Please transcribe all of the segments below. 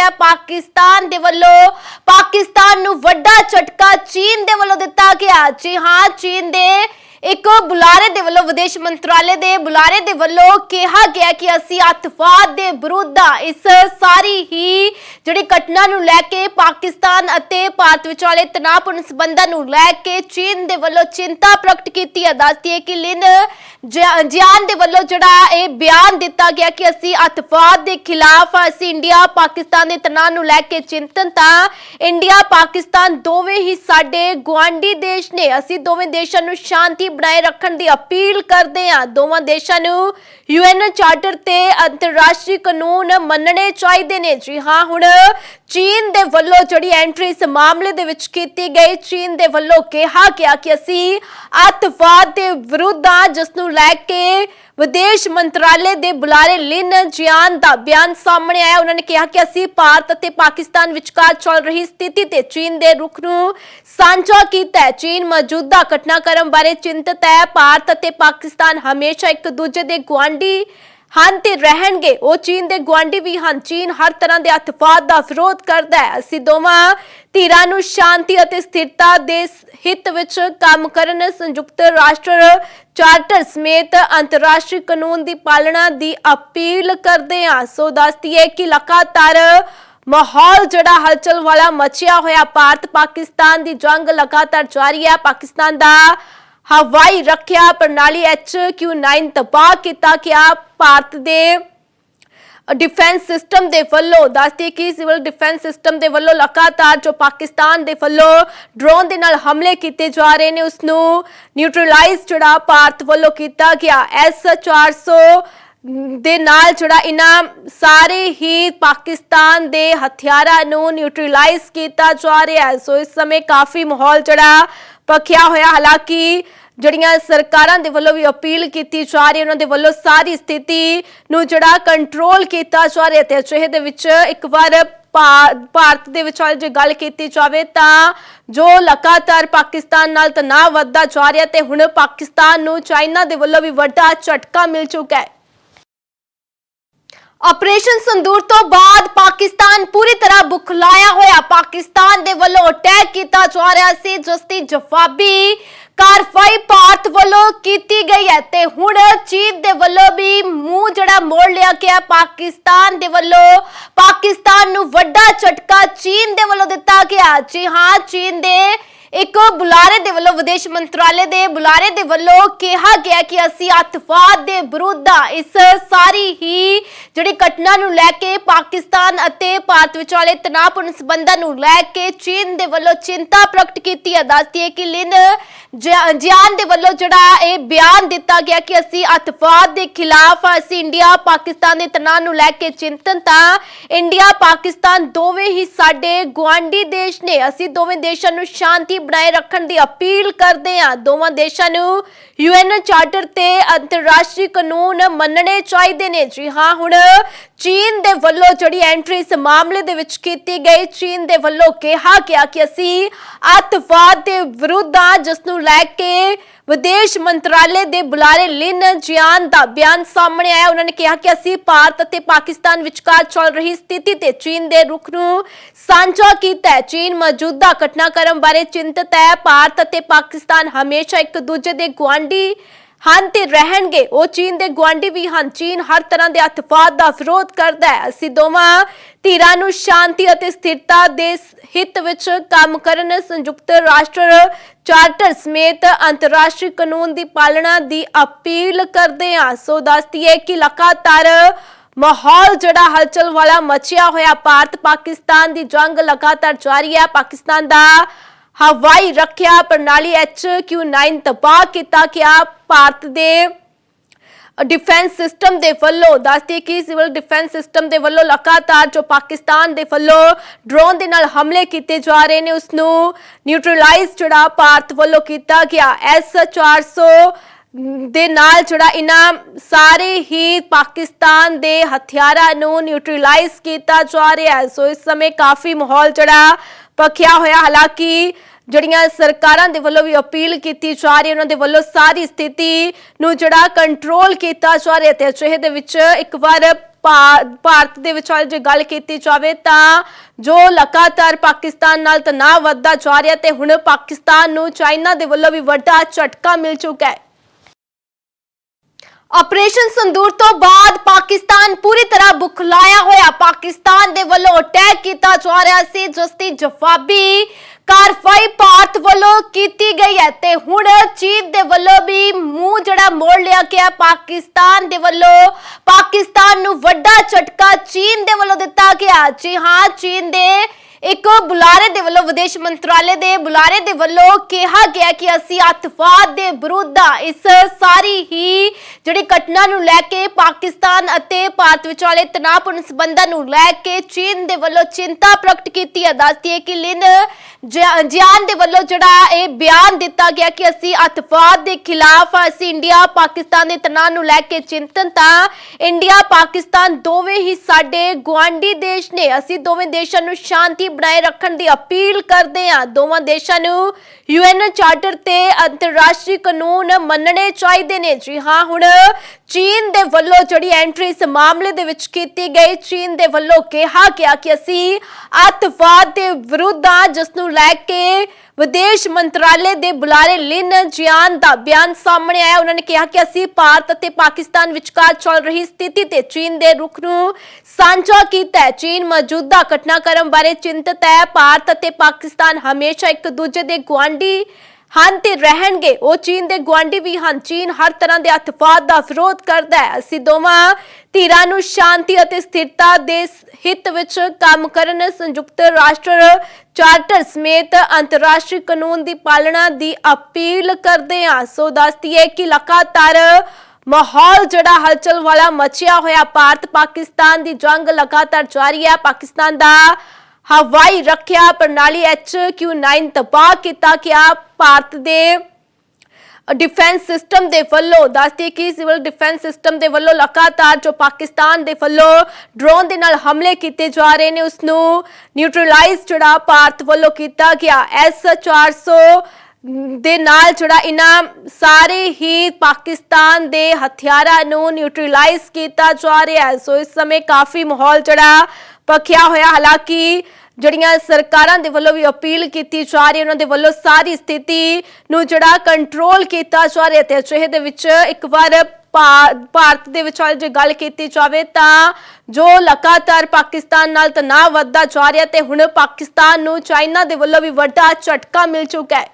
ਗਿਆ ਪਾਕਿਸਤਾਨ ਦੇ ਵੱਲੋਂ। ਪਾਕਿਸਤਾਨ ਨੂੰ ਵੱਡਾ ਝਟਕਾ ਚੀਨ ਦੇ ਵੱਲੋਂ ਦਿੱਤਾ ਗਿਆ। ਜੀ ਹਾਂ, ਚੀਨ ਦੇ ਇੱਕ ਬੁਲਾਰੇ ਦੇ ਵੱਲੋਂ ਵਿਦੇਸ਼ ਮੰਤਰਾਲੇ ਦੇ ਬੁਲਾਰੇ ਦੇ ਵੱਲੋਂ ਕਿਹਾ ਗਿਆ ਕਿ ਅਸੀਂ ਅੱਤਵਾਦ ਦੇ ਵਿਰੁੱਧ ਹਾਂ। ਇਸ ਸਾਰੀ ਹੀ ਜਿਹੜੀ ਘਟਨਾ ਨੂੰ ਲੈ ਕੇ ਪਾਕਿਸਤਾਨ ਅਤੇ ਭਾਰਤ ਵਿਚਾਲੇ ਤਣਾਅਪੂਰਨ ਸਬੰਧਾਂ ਨੂੰ ਲੈ ਕੇ ਚੀਨ ਦੇ ਵੱਲੋਂ ਚਿੰਤਾ ਪ੍ਰਗਟ ਕੀਤੀ ਹੈ ਦੱਸਦੀ ਹੈ ਕਿ ਲਿਨ ਜਿਆਨ ਦੇ ਵੱਲੋਂ ਜਿਹੜਾ ਇਹ ਬਿਆਨ ਦਿੱਤਾ ਗਿਆ ਕਿ ਅਸੀਂ ਅੱਤਵਾਦ ਦੇ ਖਿਲਾਫ ਅਸੀਂ ਇੰਡੀਆ ਪਾਕਿਸਤਾਨ ਦੇ ਤਣਾਅ ਨੂੰ ਲੈ ਕੇ ਚਿੰਤਨ ਤਾਂ ਇੰਡੀਆ ਪਾਕਿਸਤਾਨ ਦੋਵੇਂ ਹੀ ਸਾਡੇ ਗੁਆਂਢੀ ਦੇਸ਼ ਨੇ ਅਸੀਂ ਦੋਵੇਂ ਦੇਸ਼ਾਂ ਨੂੰ ਸ਼ਾਂਤੀ ਬਣਾਏ ਰੱਖਣ ਦੀ ਅਪੀਲ ਕਰਦੇ ਹਾਂ। ਦੋਵਾਂ ਦੇਸ਼ਾਂ ਨੂੰ ਯੂਐਨ ਚਾਰਟਰ ਤੇ ਅੰਤਰਰਾਸ਼ਟਰੀ ਕਾਨੂੰਨ ਮੰਨਣੇ ਚਾਹੀਦੇ ਨੇ। ਜੀ ਹਾਂ, ਹੁਣ ਚੀਨ ਦੇ ਵੱਲੋਂ ਜਿਹੜੀ ਐਂਟਰੀ ਇਸ ਮਾਮਲੇ ਦੇ ਵਿੱਚ ਕੀਤੀ ਗਈ, ਚੀਨ ਦੇ ਵੱਲੋਂ ਕਿਹਾ ਗਿਆ ਕਿ ਅਸੀਂ ਅੱਤਵਾਦ ਦੇ ਵਿਰੁੱਧ ਹਾਂ, ਜਿਸ ਨੂੰ ਲੈ ਕੇ ਵਿਦੇਸ਼ ਮੰਤਰਾਲੇ ਦੇ ਬੁਲਾਰੇ ਲਿਨ ਜਿਆਨ ਦਾ ਬਿਆਨ ਸਾਹਮਣੇ ਆਇਆ। ਉਹਨਾਂ ਨੇ ਕਿਹਾ ਕਿ ਅਸੀਂ ਭਾਰਤ ਅਤੇ ਪਾਕਿਸਤਾਨ ਵਿਚਕਾਰ ਚੱਲ ਰਹੀ ਸਥਿਤੀ ਤੇ ਚੀਨ ਦੇ ਰੁਖ ਨੂੰ ਸਾਂਝਾ ਕੀਤਾ ਹੈ। ਚੀਨ ਮੌਜੂਦਾ ਘਟਨਾਕ੍ਰਮ ਬਾਰੇ ਚਿੰਤਤ ਹੈ। ਭਾਰਤ ਅਤੇ ਪਾਕਿਸਤਾਨ ਹਮੇਸ਼ਾ ਇੱਕ ਦੂਜੇ ਦੇ ਗੁਆਂਢ ਹਨ ਤੇ ਰਹਿਣਗੇ। ਉਹ ਚੀਨ ਦੇ ਗੁਆਂਢੀ ਵੀ ਹਨ। ਚੀਨ ਹਰ ਤਰ੍ਹਾਂ ਦੇ ਅਤਵਾਦ ਦਾ ਵਿਰੋਧ ਕਰਦਾ ਹੈ। ਅਸੀਂ ਦੋਵਾਂ ਧਿਰਾਂ ਨੂੰ ਸ਼ਾਂਤੀ ਅਤੇ ਸਥਿਰਤਾ ਦੇ ਹਿੱਤ ਵਿੱਚ ਕੰਮ ਕਰਨ ਸੰਯੁਕਤ ਰਾਸ਼ਟਰ ਚਾਰਟਰ ਸਮੇਤ ਅੰਤਰਰਾਸ਼ਟਰੀ ਕਾਨੂੰਨ ਦੀ ਪਾਲਣਾ ਦੀ ਅਪੀਲ ਕਰਦੇ ਹਾਂ। ਸੋ ਦੱਸਦੀ ਹੈ ਕਿ ਲਗਾਤਾਰ ਮਾਹੌਲ ਜਿਹੜਾ ਹਲਚਲ ਵਾਲਾ ਮਚਿਆ ਹੋਇਆ ਭਾਰਤ ਪਾਕਿਸਤਾਨ ਦੀ ਜੰਗ ਲਗਾਤਾਰ ਜਾਰੀ ਹੈ। ਪਾਕਿਸਤਾਨ ਦਾ ਹਵਾਈ ਰੱਖਿਆ ਪ੍ਰਣਾਲੀ HQ9 ਤਬਾਹ ਕੀਤਾ ਗਿਆ ਭਾਰਤ ਦੇ ਡਿਫੈਂਸ ਸਿਸਟਮ ਦੇ ਵੱਲੋਂ, ਦੱਸਦੀ ਕਿ ਸਿਵਲ ਡਿਫੈਂਸ ਸਿਸਟਮ ਦੇ ਵੱਲੋਂ ਲਗਾਤਾਰ ਜੋ ਪਾਕਿਸਤਾਨ ਦੇ ਵੱਲੋਂ ਡਰੋਨ ਦੇ ਨਾਲ ਹਮਲੇ ਕੀਤੇ ਜਾ ਰਹੇ ਨੇ ਉਸ ਨੂੰ ਨਿਊਟਰਲਾਈਜ਼ ਜਿਹੜਾ ਭਾਰਤ ਵੱਲੋਂ ਕੀਤਾ ਗਿਆ। ਐਸ 400 ਦੇ ਨਾਲ ਜਿਹੜਾ ਇਹਨਾਂ ਸਾਰੇ ਹੀ ਪਾਕਿਸਤਾਨ ਦੇ ਹਥਿਆਰਾਂ ਨੂੰ ਨਿਊਟਰਲਾਈਜ਼ ਕੀਤਾ ਜਾ ਰਿਹਾ ਹੈ। ਸੋ ਇਸ ਸਮੇਂ ਕਾਫੀ ਮਾਹੌਲ ਜਿਹੜਾ ਪੱਖਿਆ ਹੋਇਆ। ਹਾਲਾਂਕਿ ਜਿਹੜੀਆਂ ਸਰਕਾਰਾਂ ਦੇ ਵੱਲੋਂ ਵੀ ਅਪੀਲ ਕੀਤੀ ਜਾ ਰਹੀ ਹੈ ਉਹਨਾਂ ਦੇ ਵੱਲੋਂ ਸਾਰੀ ਸਥਿਤੀ ਨੂੰ ਜਿਹੜਾ ਕੰਟਰੋਲ ਕੀਤਾ ਜਾ ਰਿਹਾ ਤੇ ਅਜਿਹੇ ਦੇ ਵਿੱਚ ਇੱਕ ਵਾਰ ਭਾ- ਭਾਰਤ ਦੇ ਵਿਚਾਲੇ ਜੇ ਗੱਲ ਕੀਤੀ ਜਾਵੇ ਤਾਂ ਜੋ ਲਗਾਤਾਰ ਪਾਕਿਸਤਾਨ ਨਾਲ ਤਣਾਅ ਵੱਧਦਾ ਜਾ ਰਿਹਾ ਤੇ ਹੁਣ ਪਾਕਿਸਤਾਨ ਨੂੰ ਚਾਈਨਾ ਦੇ ਵੱਲੋਂ ਵੀ ਵੱਡਾ ਝਟਕਾ ਮਿਲ ਚੁੱਕਾ ਹੈ। ਆਪਰੇਸ਼ਨ ਸੰਦੂਰ ਤੋਂ ਬਾਅਦ ਪਾਕਿਸਤਾਨ ਪੂਰੀ ਤਰ੍ਹਾਂ ਬੁਖਲਾਇਆ ਹੋਇਆ। ਪਾਕਿਸਤਾਨ ਦੇ ਵੱਲੋਂ ਅਟੈਕ ਕੀਤਾ ਜਾ ਰਿਹਾ ਸੀ, ਜਿਸ ਦੀ ਜਵਾਬੀ ਕਾਰਵਾਈ ਭਾਰਤ ਵੱਲੋਂ ਕੀਤੀ ਗਈ ਹੈ। ਤੇ ਹੁਣ ਚੀਨ ਦੇ ਵੱਲੋਂ ਵੀ ਮੂੰਹ ਜਿਹੜਾ ਮੋੜ ਲਿਆ ਗਿਆ। ਪਾਕਿਸਤਾਨ ਦੇ ਵੱਲੋਂ, ਪਾਕਿਸਤਾਨ ਨੂੰ ਵੱਡਾ ਝਟਕਾ ਚੀਨ ਦੇ ਵੱਲੋਂ ਦਿੱਤਾ ਗਿਆ। ਜੀ ਹਾਂ, ਚੀਨ ਦੇ ਇੱਕ ਬੁਲਾਰੇ ਦੇ ਵੱਲੋਂ ਵਿਦੇਸ਼ ਮੰਤਰਾਲੇ ਦੇ ਬੁਲਾਰੇ ਦੇ ਵੱਲੋਂ ਕਿਹਾ ਗਿਆ ਕਿ ਅਸੀਂ ਅੱਤਵਾਦ ਦੇ ਵਿਰੁੱਧ ਹਾਂ। ਇਸ ਸਾਰੀ ਹੀ ਜਿਹੜੀ ਘਟਨਾ ਨੂੰ ਲੈ ਕੇ ਪਾਕਿਸਤਾਨ ਅਤੇ ਭਾਰਤ ਵਿਚਾਲੇ ਤਣਾਅਪੂਰਨ ਸਬੰਧਾਂ ਨੂੰ ਲੈ ਕੇ ਚੀਨ ਦੇ ਵੱਲੋਂ ਚਿੰਤਾ ਪ੍ਰਗਟ ਕੀਤੀ ਹੈ ਦੱਸਦੀ ਹੈ ਕਿ ਲਿਨ ਜਿਆਨ ਦੇ ਵੱਲੋਂ ਜਿਹੜਾ ਇਹ ਬਿਆਨ ਦਿੱਤਾ ਗਿਆ ਕਿ ਅਸੀਂ ਅੱਤਵਾਦ ਦੇ ਖਿਲਾਫ ਅਸੀਂ ਇੰਡੀਆ ਪਾਕਿਸਤਾਨ ਦੇ ਤਣਾਅ ਨੂੰ ਲੈ ਕੇ ਚਿੰਤਨ ਤਾਂ ਇੰਡੀਆ ਪਾਕਿਸਤਾਨ ਦੋਵੇਂ ਹੀ ਸਾਡੇ ਗੁਆਂਢੀ ਦੇਸ਼ ਨੇ। ਅਸੀਂ ਦੋਵੇਂ ਦੇਸ਼ਾਂ ਨੂੰ ਸ਼ਾਂਤੀ ਬਣਾਏ ਰੱਖਣ ਦੀ ਅਪੀਲ ਕਰਦੇ ਹਾਂ। ਦੋਵਾਂ ਦੇਸ਼ਾਂ ਨੂੰ ਯੂਐਨ ਚਾਰਟਰ ਤੇ ਅੰਤਰਰਾਸ਼ਟਰੀ ਕਾਨੂੰਨ ਮੰਨਣੇ ਚਾਹੀਦੇ ਨੇ। ਜੀ ਹਾਂ, ਹੁਣ ਚੀਨ ਦੇ ਵੱਲੋਂ ਜਿਹੜੀ ਐਂਟਰੀ ਇਸ ਮਾਮਲੇ ਦੇ ਵਿੱਚ ਕੀਤੀ ਗਈ, ਚੀਨ ਦੇ ਵੱਲੋਂ ਕਿਹਾ ਗਿਆ ਕਿ ਅਸੀਂ ਅੱਤਵਾਦ ਦੇ ਵਿਰੁੱਧ ਹਾਂ ਜਿਸ ਨੂੰ ਲੈ ਕੇ ਵਿਦੇਸ਼ ਮੰਤਰਾਲੇ ਦੇ ਬੁਲਾਰੇ ਲਿਨ ਜਿਆਨ ਦਾ ਬਿਆਨ ਸਾਹਮਣੇ ਆਇਆ। ਉਹਨਾਂ ਨੇ ਕਿਹਾ ਕਿ ਅਸੀਂ ਭਾਰਤ ਅਤੇ ਪਾਕਿਸਤਾਨ ਵਿਚਕਾਰ ਚੱਲ ਰਹੀ ਸਥਿਤੀ ਤੇ ਚੀਨ ਦੇ ਰੁਖ ਨੂੰ ਸਾਂਝਾ ਕੀਤਾ ਹੈ। ਚੀਨ ਮੌਜੂਦਾ ਘਟਨਾਕ੍ਰਮ ਬਾਰੇ ਚਿੰਤਤ ਹੈ। ਭਾਰਤ ਅਤੇ ਪਾਕਿਸਤਾਨ ਹਮੇਸ਼ਾ ਇੱਕ ਦੂਜੇ ਦੇ ਗੁਆਂਢੀ ਹਨ ਤੇ ਰਹਿਣਗੇ। ਉਹ ਚੀਨ ਦੇ ਗੁਆਂਢੀ ਵੀ ਹਨ। ਚੀਨ ਹਰ ਤਰ੍ਹਾਂ ਦੇ ਅਤਵਾਦ ਦਾ ਵਿਰੋਧ ਕਰਦਾ ਹੈ। ਅਸੀਂ ਦੋਵਾਂ ਧਿਰਾਂ ਨੂੰ ਸ਼ਾਂਤੀ ਅਤੇ ਸਥਿਰਤਾ ਦੇ ਹਿੱਤ ਵਿੱਚ ਕੰਮ ਕਰਨ ਸੰਯੁਕਤ ਰਾਸ਼ਟਰ ਚਾਰਟਰ ਸਮੇਤ ਅੰਤਰਰਾਸ਼ਟਰੀ ਕਾਨੂੰਨ ਦੀ ਪਾਲਣਾ ਦੀ ਅਪੀਲ ਕਰਦੇ ਹਾਂ। ਸੋ ਦੱਸਦੀ ਹੈ ਕਿ ਲਗਾਤਾਰ ਮਾਹੌਲ ਜਿਹੜਾ ਹਲਚਲ ਵਾਲਾ ਮਚਿਆ ਹੋਇਆ ਭਾਰਤ ਪਾਕਿਸਤਾਨ ਦੀ ਜੰਗ ਲਗਾਤਾਰ ਜਾਰੀ ਹੈ। ਪਾਕਿਸਤਾਨ ਦਾ ਹਵਾਈ ਰੱਖਿਆ ਪ੍ਰਣਾਲੀ HQ9 ਤਬਾਹ ਕੀਤਾ ਗਿਆ ਭਾਰਤ ਦੇ ਡਿਫੈਂਸ ਸਿਸਟਮ ਦੇ ਵੱਲੋਂ, ਦੱਸਦੀ ਕਿ ਸਿਵਲ ਡਿਫੈਂਸ ਸਿਸਟਮ ਦੇ ਵੱਲੋਂ ਲਗਾਤਾਰ ਜੋ ਪਾਕਿਸਤਾਨ ਦੇ ਵੱਲੋਂ ਡਰੋਨ ਦੇ ਨਾਲ ਹਮਲੇ ਕੀਤੇ ਜਾ ਰਹੇ ਨੇ ਉਸ ਨੂੰ ਨਿਊਟਰਲਾਈਜ਼ ਜਿਹੜਾ ਭਾਰਤ ਵੱਲੋਂ ਕੀਤਾ ਗਿਆ। ਐਸ 400 ਦੇ ਨਾਲ ਜਿਹੜਾ ਇਹਨਾਂ ਸਾਰੇ ਹੀ ਪਾਕਿਸਤਾਨ ਦੇ ਹਥਿਆਰਾਂ ਨੂੰ ਨਿਊਟਰਲਾਈਜ਼ ਕੀਤਾ ਜਾ ਰਿਹਾ ਹੈ। ਸੋ ਇਸ ਸਮੇਂ ਕਾਫੀ ਮਾਹੌਲ ਜਿਹੜਾ ਪੱਖਿਆ ਹੋਇਆ। ਹਾਲਾਂਕਿ ਜਿਹੜੀਆਂ ਸਰਕਾਰਾਂ ਦੇ ਵੱਲੋਂ ਵੀ ਅਪੀਲ ਕੀਤੀ ਜਾ ਰਹੀ ਹੈ, ਉਹਨਾਂ ਦੇ ਵੱਲੋਂ ਸਾਰੀ ਸਥਿਤੀ ਨੂੰ ਜਿਹੜਾ ਕੰਟਰੋਲ ਕੀਤਾ ਜਾ ਰਿਹਾ ਤੇ ਅਜਿਹੇ ਦੇ ਵਿੱਚ ਇੱਕ ਵਾਰ ਭਾਰਤ ਦੇ ਵਿਚਾਲੇ ਜੇ ਗੱਲ ਕੀਤੀ ਜਾਵੇ ਤਾਂ ਜੋ ਲਗਾਤਾਰ ਪਾਕਿਸਤਾਨ ਨਾਲ ਤਣਾਅ ਵੱਧਦਾ ਜਾ ਰਿਹਾ ਤੇ ਹੁਣ ਪਾਕਿਸਤਾਨ ਨੂੰ ਚਾਈਨਾ ਦੇ ਵੱਲੋਂ ਵੀ ਵੱਡਾ ਝਟਕਾ ਮਿਲ ਚੁੱਕਾ ਹੈ। ਆਪਰੇਸ਼ਨ ਸੰਦੂਰ ਤੋਂ ਬਾਅਦ ਪਾਕਿਸਤਾਨ ਪੂਰੀ ਤਰ੍ਹਾਂ ਬੁਖਲਾਇਆ ਹੋਇਆ, ਪਾਕਿਸਤਾਨ ਦੇ ਵੱਲੋਂ ਅਟੈਕ ਕੀਤਾ ਜਾ ਰਿਹਾ ਸੀ, ਜਿਸ ਦੀ ਜਵਾਬੀ ਕਾਰਵਾਈ ਭਾਰਤ ਵੱਲੋਂ ਕੀਤੀ ਗਈ ਹੈ ਤੇ ਹੁਣ ਚੀਨ ਦੇ ਵੱਲੋਂ ਵੀ ਮੂੰਹ ਜਿਹੜਾ ਮੋੜ ਲਿਆ ਗਿਆ। ਪਾਕਿਸਤਾਨ ਦੇ ਵੱਲੋਂ, ਪਾਕਿਸਤਾਨ ਨੂੰ ਵੱਡਾ ਝਟਕਾ ਚੀਨ ਦੇ ਵੱਲੋਂ ਦਿੱਤਾ ਗਿਆ। ਜੀ ਹਾਂ, ਚੀਨ ਦੇ ਇੱਕ ਬੁਲਾਰੇ ਦੇ ਵੱਲੋਂ, ਵਿਦੇਸ਼ ਮੰਤਰਾਲੇ ਦੇ ਬੁਲਾਰੇ ਦੇ ਵੱਲੋਂ ਕਿਹਾ ਗਿਆ ਕਿ ਅਸੀਂ ਅੱਤਵਾਦ ਦੇ ਵਿਰੁੱਧ ਹਾਂ। ਇਸ ਸਾਰੀ ਹੀ ਜਿਹੜੀ ਘਟਨਾ ਨੂੰ ਲੈ ਕੇ ਪਾਕਿਸਤਾਨ ਅਤੇ ਭਾਰਤ ਵਿਚਾਲੇ ਤਣਾਅਪੂਰਨ ਸਬੰਧਾਂ ਨੂੰ ਲੈ ਕੇ ਚੀਨ ਦੇ ਵੱਲੋਂ ਚਿੰਤਾ ਪ੍ਰਗਟ ਕੀਤੀ ਹੈ। ਦੱਸਦੀ ਹੈ ਕਿ ਲਿਨ ਜਿਆਨ ਦੇ ਵੱਲੋਂ ਜਿਹੜਾ ਇਹ ਬਿਆਨ ਦਿੱਤਾ ਗਿਆ ਕਿ ਅਸੀਂ ਅੱਤਵਾਦ ਦੇ ਖਿਲਾਫ ਅਸੀਂ ਇੰਡੀਆ ਪਾਕਿਸਤਾਨ ਦੇ ਤਣਾਅ ਨੂੰ ਲੈ ਕੇ ਚਿੰਤਨ ਤਾਂ ਇੰਡੀਆ ਪਾਕਿਸਤਾਨ ਦੋਵੇਂ ਹੀ ਸਾਡੇ ਗੁਆਂਢੀ ਦੇਸ਼ ਨੇ। ਅਸੀਂ ਦੋਵੇਂ ਦੇਸ਼ਾਂ ਨੂੰ ਸ਼ਾਂਤੀ ਬਣਾਏ ਰੱਖਣ ਦੀ ਅਪੀਲ ਕਰਦੇ ਹਾਂ। ਦੋਵਾਂ ਦੇਸ਼ਾਂ ਨੂੰ ਯੂਐਨ ਚਾਰਟਰ ਤੇ ਅੰਤਰਰਾਸ਼ਟਰੀ ਕਾਨੂੰਨ ਮੰਨਣੇ ਚਾਹੀਦੇ ਨੇ। ਜੀ ਹਾਂ, ਹੁਣ ਚੀਨ ਦੇ ਵੱਲੋਂ ਜਿਹੜੀ ਐਂਟਰੀ ਇਸ ਮਾਮਲੇ ਦੇ ਵਿੱਚ ਕੀਤੀ ਗਈ, ਚੀਨ ਦੇ ਵੱਲੋਂ ਕਿਹਾ ਗਿਆ ਕਿ ਅਸੀਂ ਅੱਤਵਾਦ ਦੇ ਵਿਰੁੱਧ ਹਾਂ ਜਿਸ ਨੂੰ ਲੈ ਕੇ ਵਿਦੇਸ਼ ਮੰਤਰਾਲੇ ਦੇ ਬੁਲਾਰੇ ਲਿਨ ਜਿਆਨ ਦਾ ਬਿਆਨ ਸਾਹਮਣੇ ਆਇਆ। ਉਹਨਾਂ ਨੇ ਕਿਹਾ ਕਿ ਅਸੀਂ ਭਾਰਤ ਅਤੇ ਪਾਕਿਸਤਾਨ ਵਿਚਕਾਰ ਚੱਲ ਰਹੀ ਸਥਿਤੀ ਤੇ ਚੀਨ ਦੇ ਰੁਖ ਨੂੰ ਸਾਂਝਾ ਕੀਤਾ ਹੈ। ਚੀਨ ਮੌਜੂਦਾ ਘਟਨਾਕ੍ਰਮ ਬਾਰੇ ਚਿੰਤਤ ਹੈ। ਭਾਰਤ ਅਤੇ ਪਾਕਿਸਤਾਨ ਹਮੇਸ਼ਾ ਇੱਕ ਦੂਜੇ ਦੇ ਗੁਆਂਢੀ ਹਨ ਤੇ ਰਹਿਣਗੇ। ਉਹ ਚੀਨ ਦੇ ਗੁਆਂਢੀ ਵੀ ਹਨ। ਚੀਨ ਹਰ ਤਰ੍ਹਾਂ ਦੇ ਅੱਤਵਾਦ ਦਾ ਵਿਰੋਧ ਕਰਦਾ ਹੈ। ਅਸੀਂ ਦੋਵਾਂ ਧਿਰਾਂ ਨੂੰ ਸ਼ਾਂਤੀ ਅਤੇ ਸਥਿਰਤਾ ਦੇ ਹਿੱਤ ਵਿੱਚ ਕੰਮ ਕਰਨ ਸੰਯੁਕਤ ਰਾਸ਼ਟਰ ਚਾਰਟਰ ਸਮੇਤ ਅੰਤਰਰਾਸ਼ਟਰੀ ਕਾਨੂੰਨ ਦੀ ਪਾਲਣਾ ਦੀ ਅਪੀਲ ਕਰਦੇ ਹਾਂ। ਸੋ ਦੱਸਦੀ ਹੈ ਕਿ ਲਗਾਤਾਰ ਮਾਹੌਲ ਜਿਹੜਾ ਹਲਚਲ ਵਾਲਾ ਮਚਿਆ ਹੋਇਆ ਭਾਰਤ ਪਾਕਿਸਤਾਨ ਦੀ ਜੰਗ ਲਗਾਤਾਰ ਜਾਰੀ ਹੈ। ਪਾਕਿਸਤਾਨ ਦਾ ਹਵਾਈ ਰੱਖਿਆ ਪ੍ਰਣਾਲੀ HQ9 ਤਬਾਹ ਕੀਤਾ ਗਿਆ ਭਾਰਤ ਦੇ ਡਿਫੈਂਸ ਸਿਸਟਮ ਦੇ ਵੱਲੋਂ, ਦੱਸਦੀ ਕਿ ਸਿਵਲ ਡਿਫੈਂਸ ਸਿਸਟਮ ਦੇ ਵੱਲੋਂ ਲਗਾਤਾਰ ਜੋ ਪਾਕਿਸਤਾਨ ਦੇ ਵੱਲੋਂ ਡਰੋਨ ਦੇ ਨਾਲ ਹਮਲੇ ਕੀਤੇ ਜਾ ਰਹੇ ਨੇ ਉਸ ਨੂੰ ਨਿਊਟਰਲਾਈਜ਼ ਜਿਹੜਾ ਭਾਰਤ ਵੱਲੋਂ ਕੀਤਾ ਗਿਆ। ਐਸ 400 ਦੇ ਨਾਲ ਜਿਹੜਾ ਇਹਨਾਂ ਸਾਰੇ ਹੀ ਪਾਕਿਸਤਾਨ ਦੇ ਹਥਿਆਰਾਂ ਨੂੰ ਨਿਊਟਰਲਾਈਜ਼ ਕੀਤਾ ਜਾ ਰਿਹਾ ਹੈ। ਸੋ ਇਸ ਸਮੇਂ ਕਾਫੀ ਮਾਹੌਲ ਜਿਹੜਾ ਪੱਖਿਆ ਹੋਇਆ, ਹਾਲਾਂਕਿ ਜਿਹੜੀਆਂ ਸਰਕਾਰਾਂ ਦੇ ਵੱਲੋਂ ਵੀ ਅਪੀਲ ਕੀਤੀ ਜਾ ਰਹੀ ਹੈ, ਉਹਨਾਂ ਦੇ ਵੱਲੋਂ ਸਾਰੀ ਸਥਿਤੀ ਨੂੰ ਜਿਹੜਾ ਕੰਟਰੋਲ ਕੀਤਾ ਜਾ ਰਿਹਾ ਤੇ ਅਜਿਹੇ ਦੇ ਵਿੱਚ ਇੱਕ ਵਾਰ ਭਾਰਤ ਦੇ ਵਿਚਾਲੇ ਜੇ ਗੱਲ ਕੀਤੀ ਜਾਵੇ ਤਾਂ ਜੋ ਲਗਾਤਾਰ ਪਾਕਿਸਤਾਨ ਨਾਲ ਤਣਾਅ ਵੱਧਦਾ ਜਾ ਰਿਹਾ ਤੇ ਹੁਣ ਪਾਕਿਸਤਾਨ ਨੂੰ ਚਾਈਨਾ ਦੇ ਵੱਲੋਂ ਵੀ ਵੱਡਾ ਝਟਕਾ ਮਿਲ ਚੁੱਕਾ ਹੈ।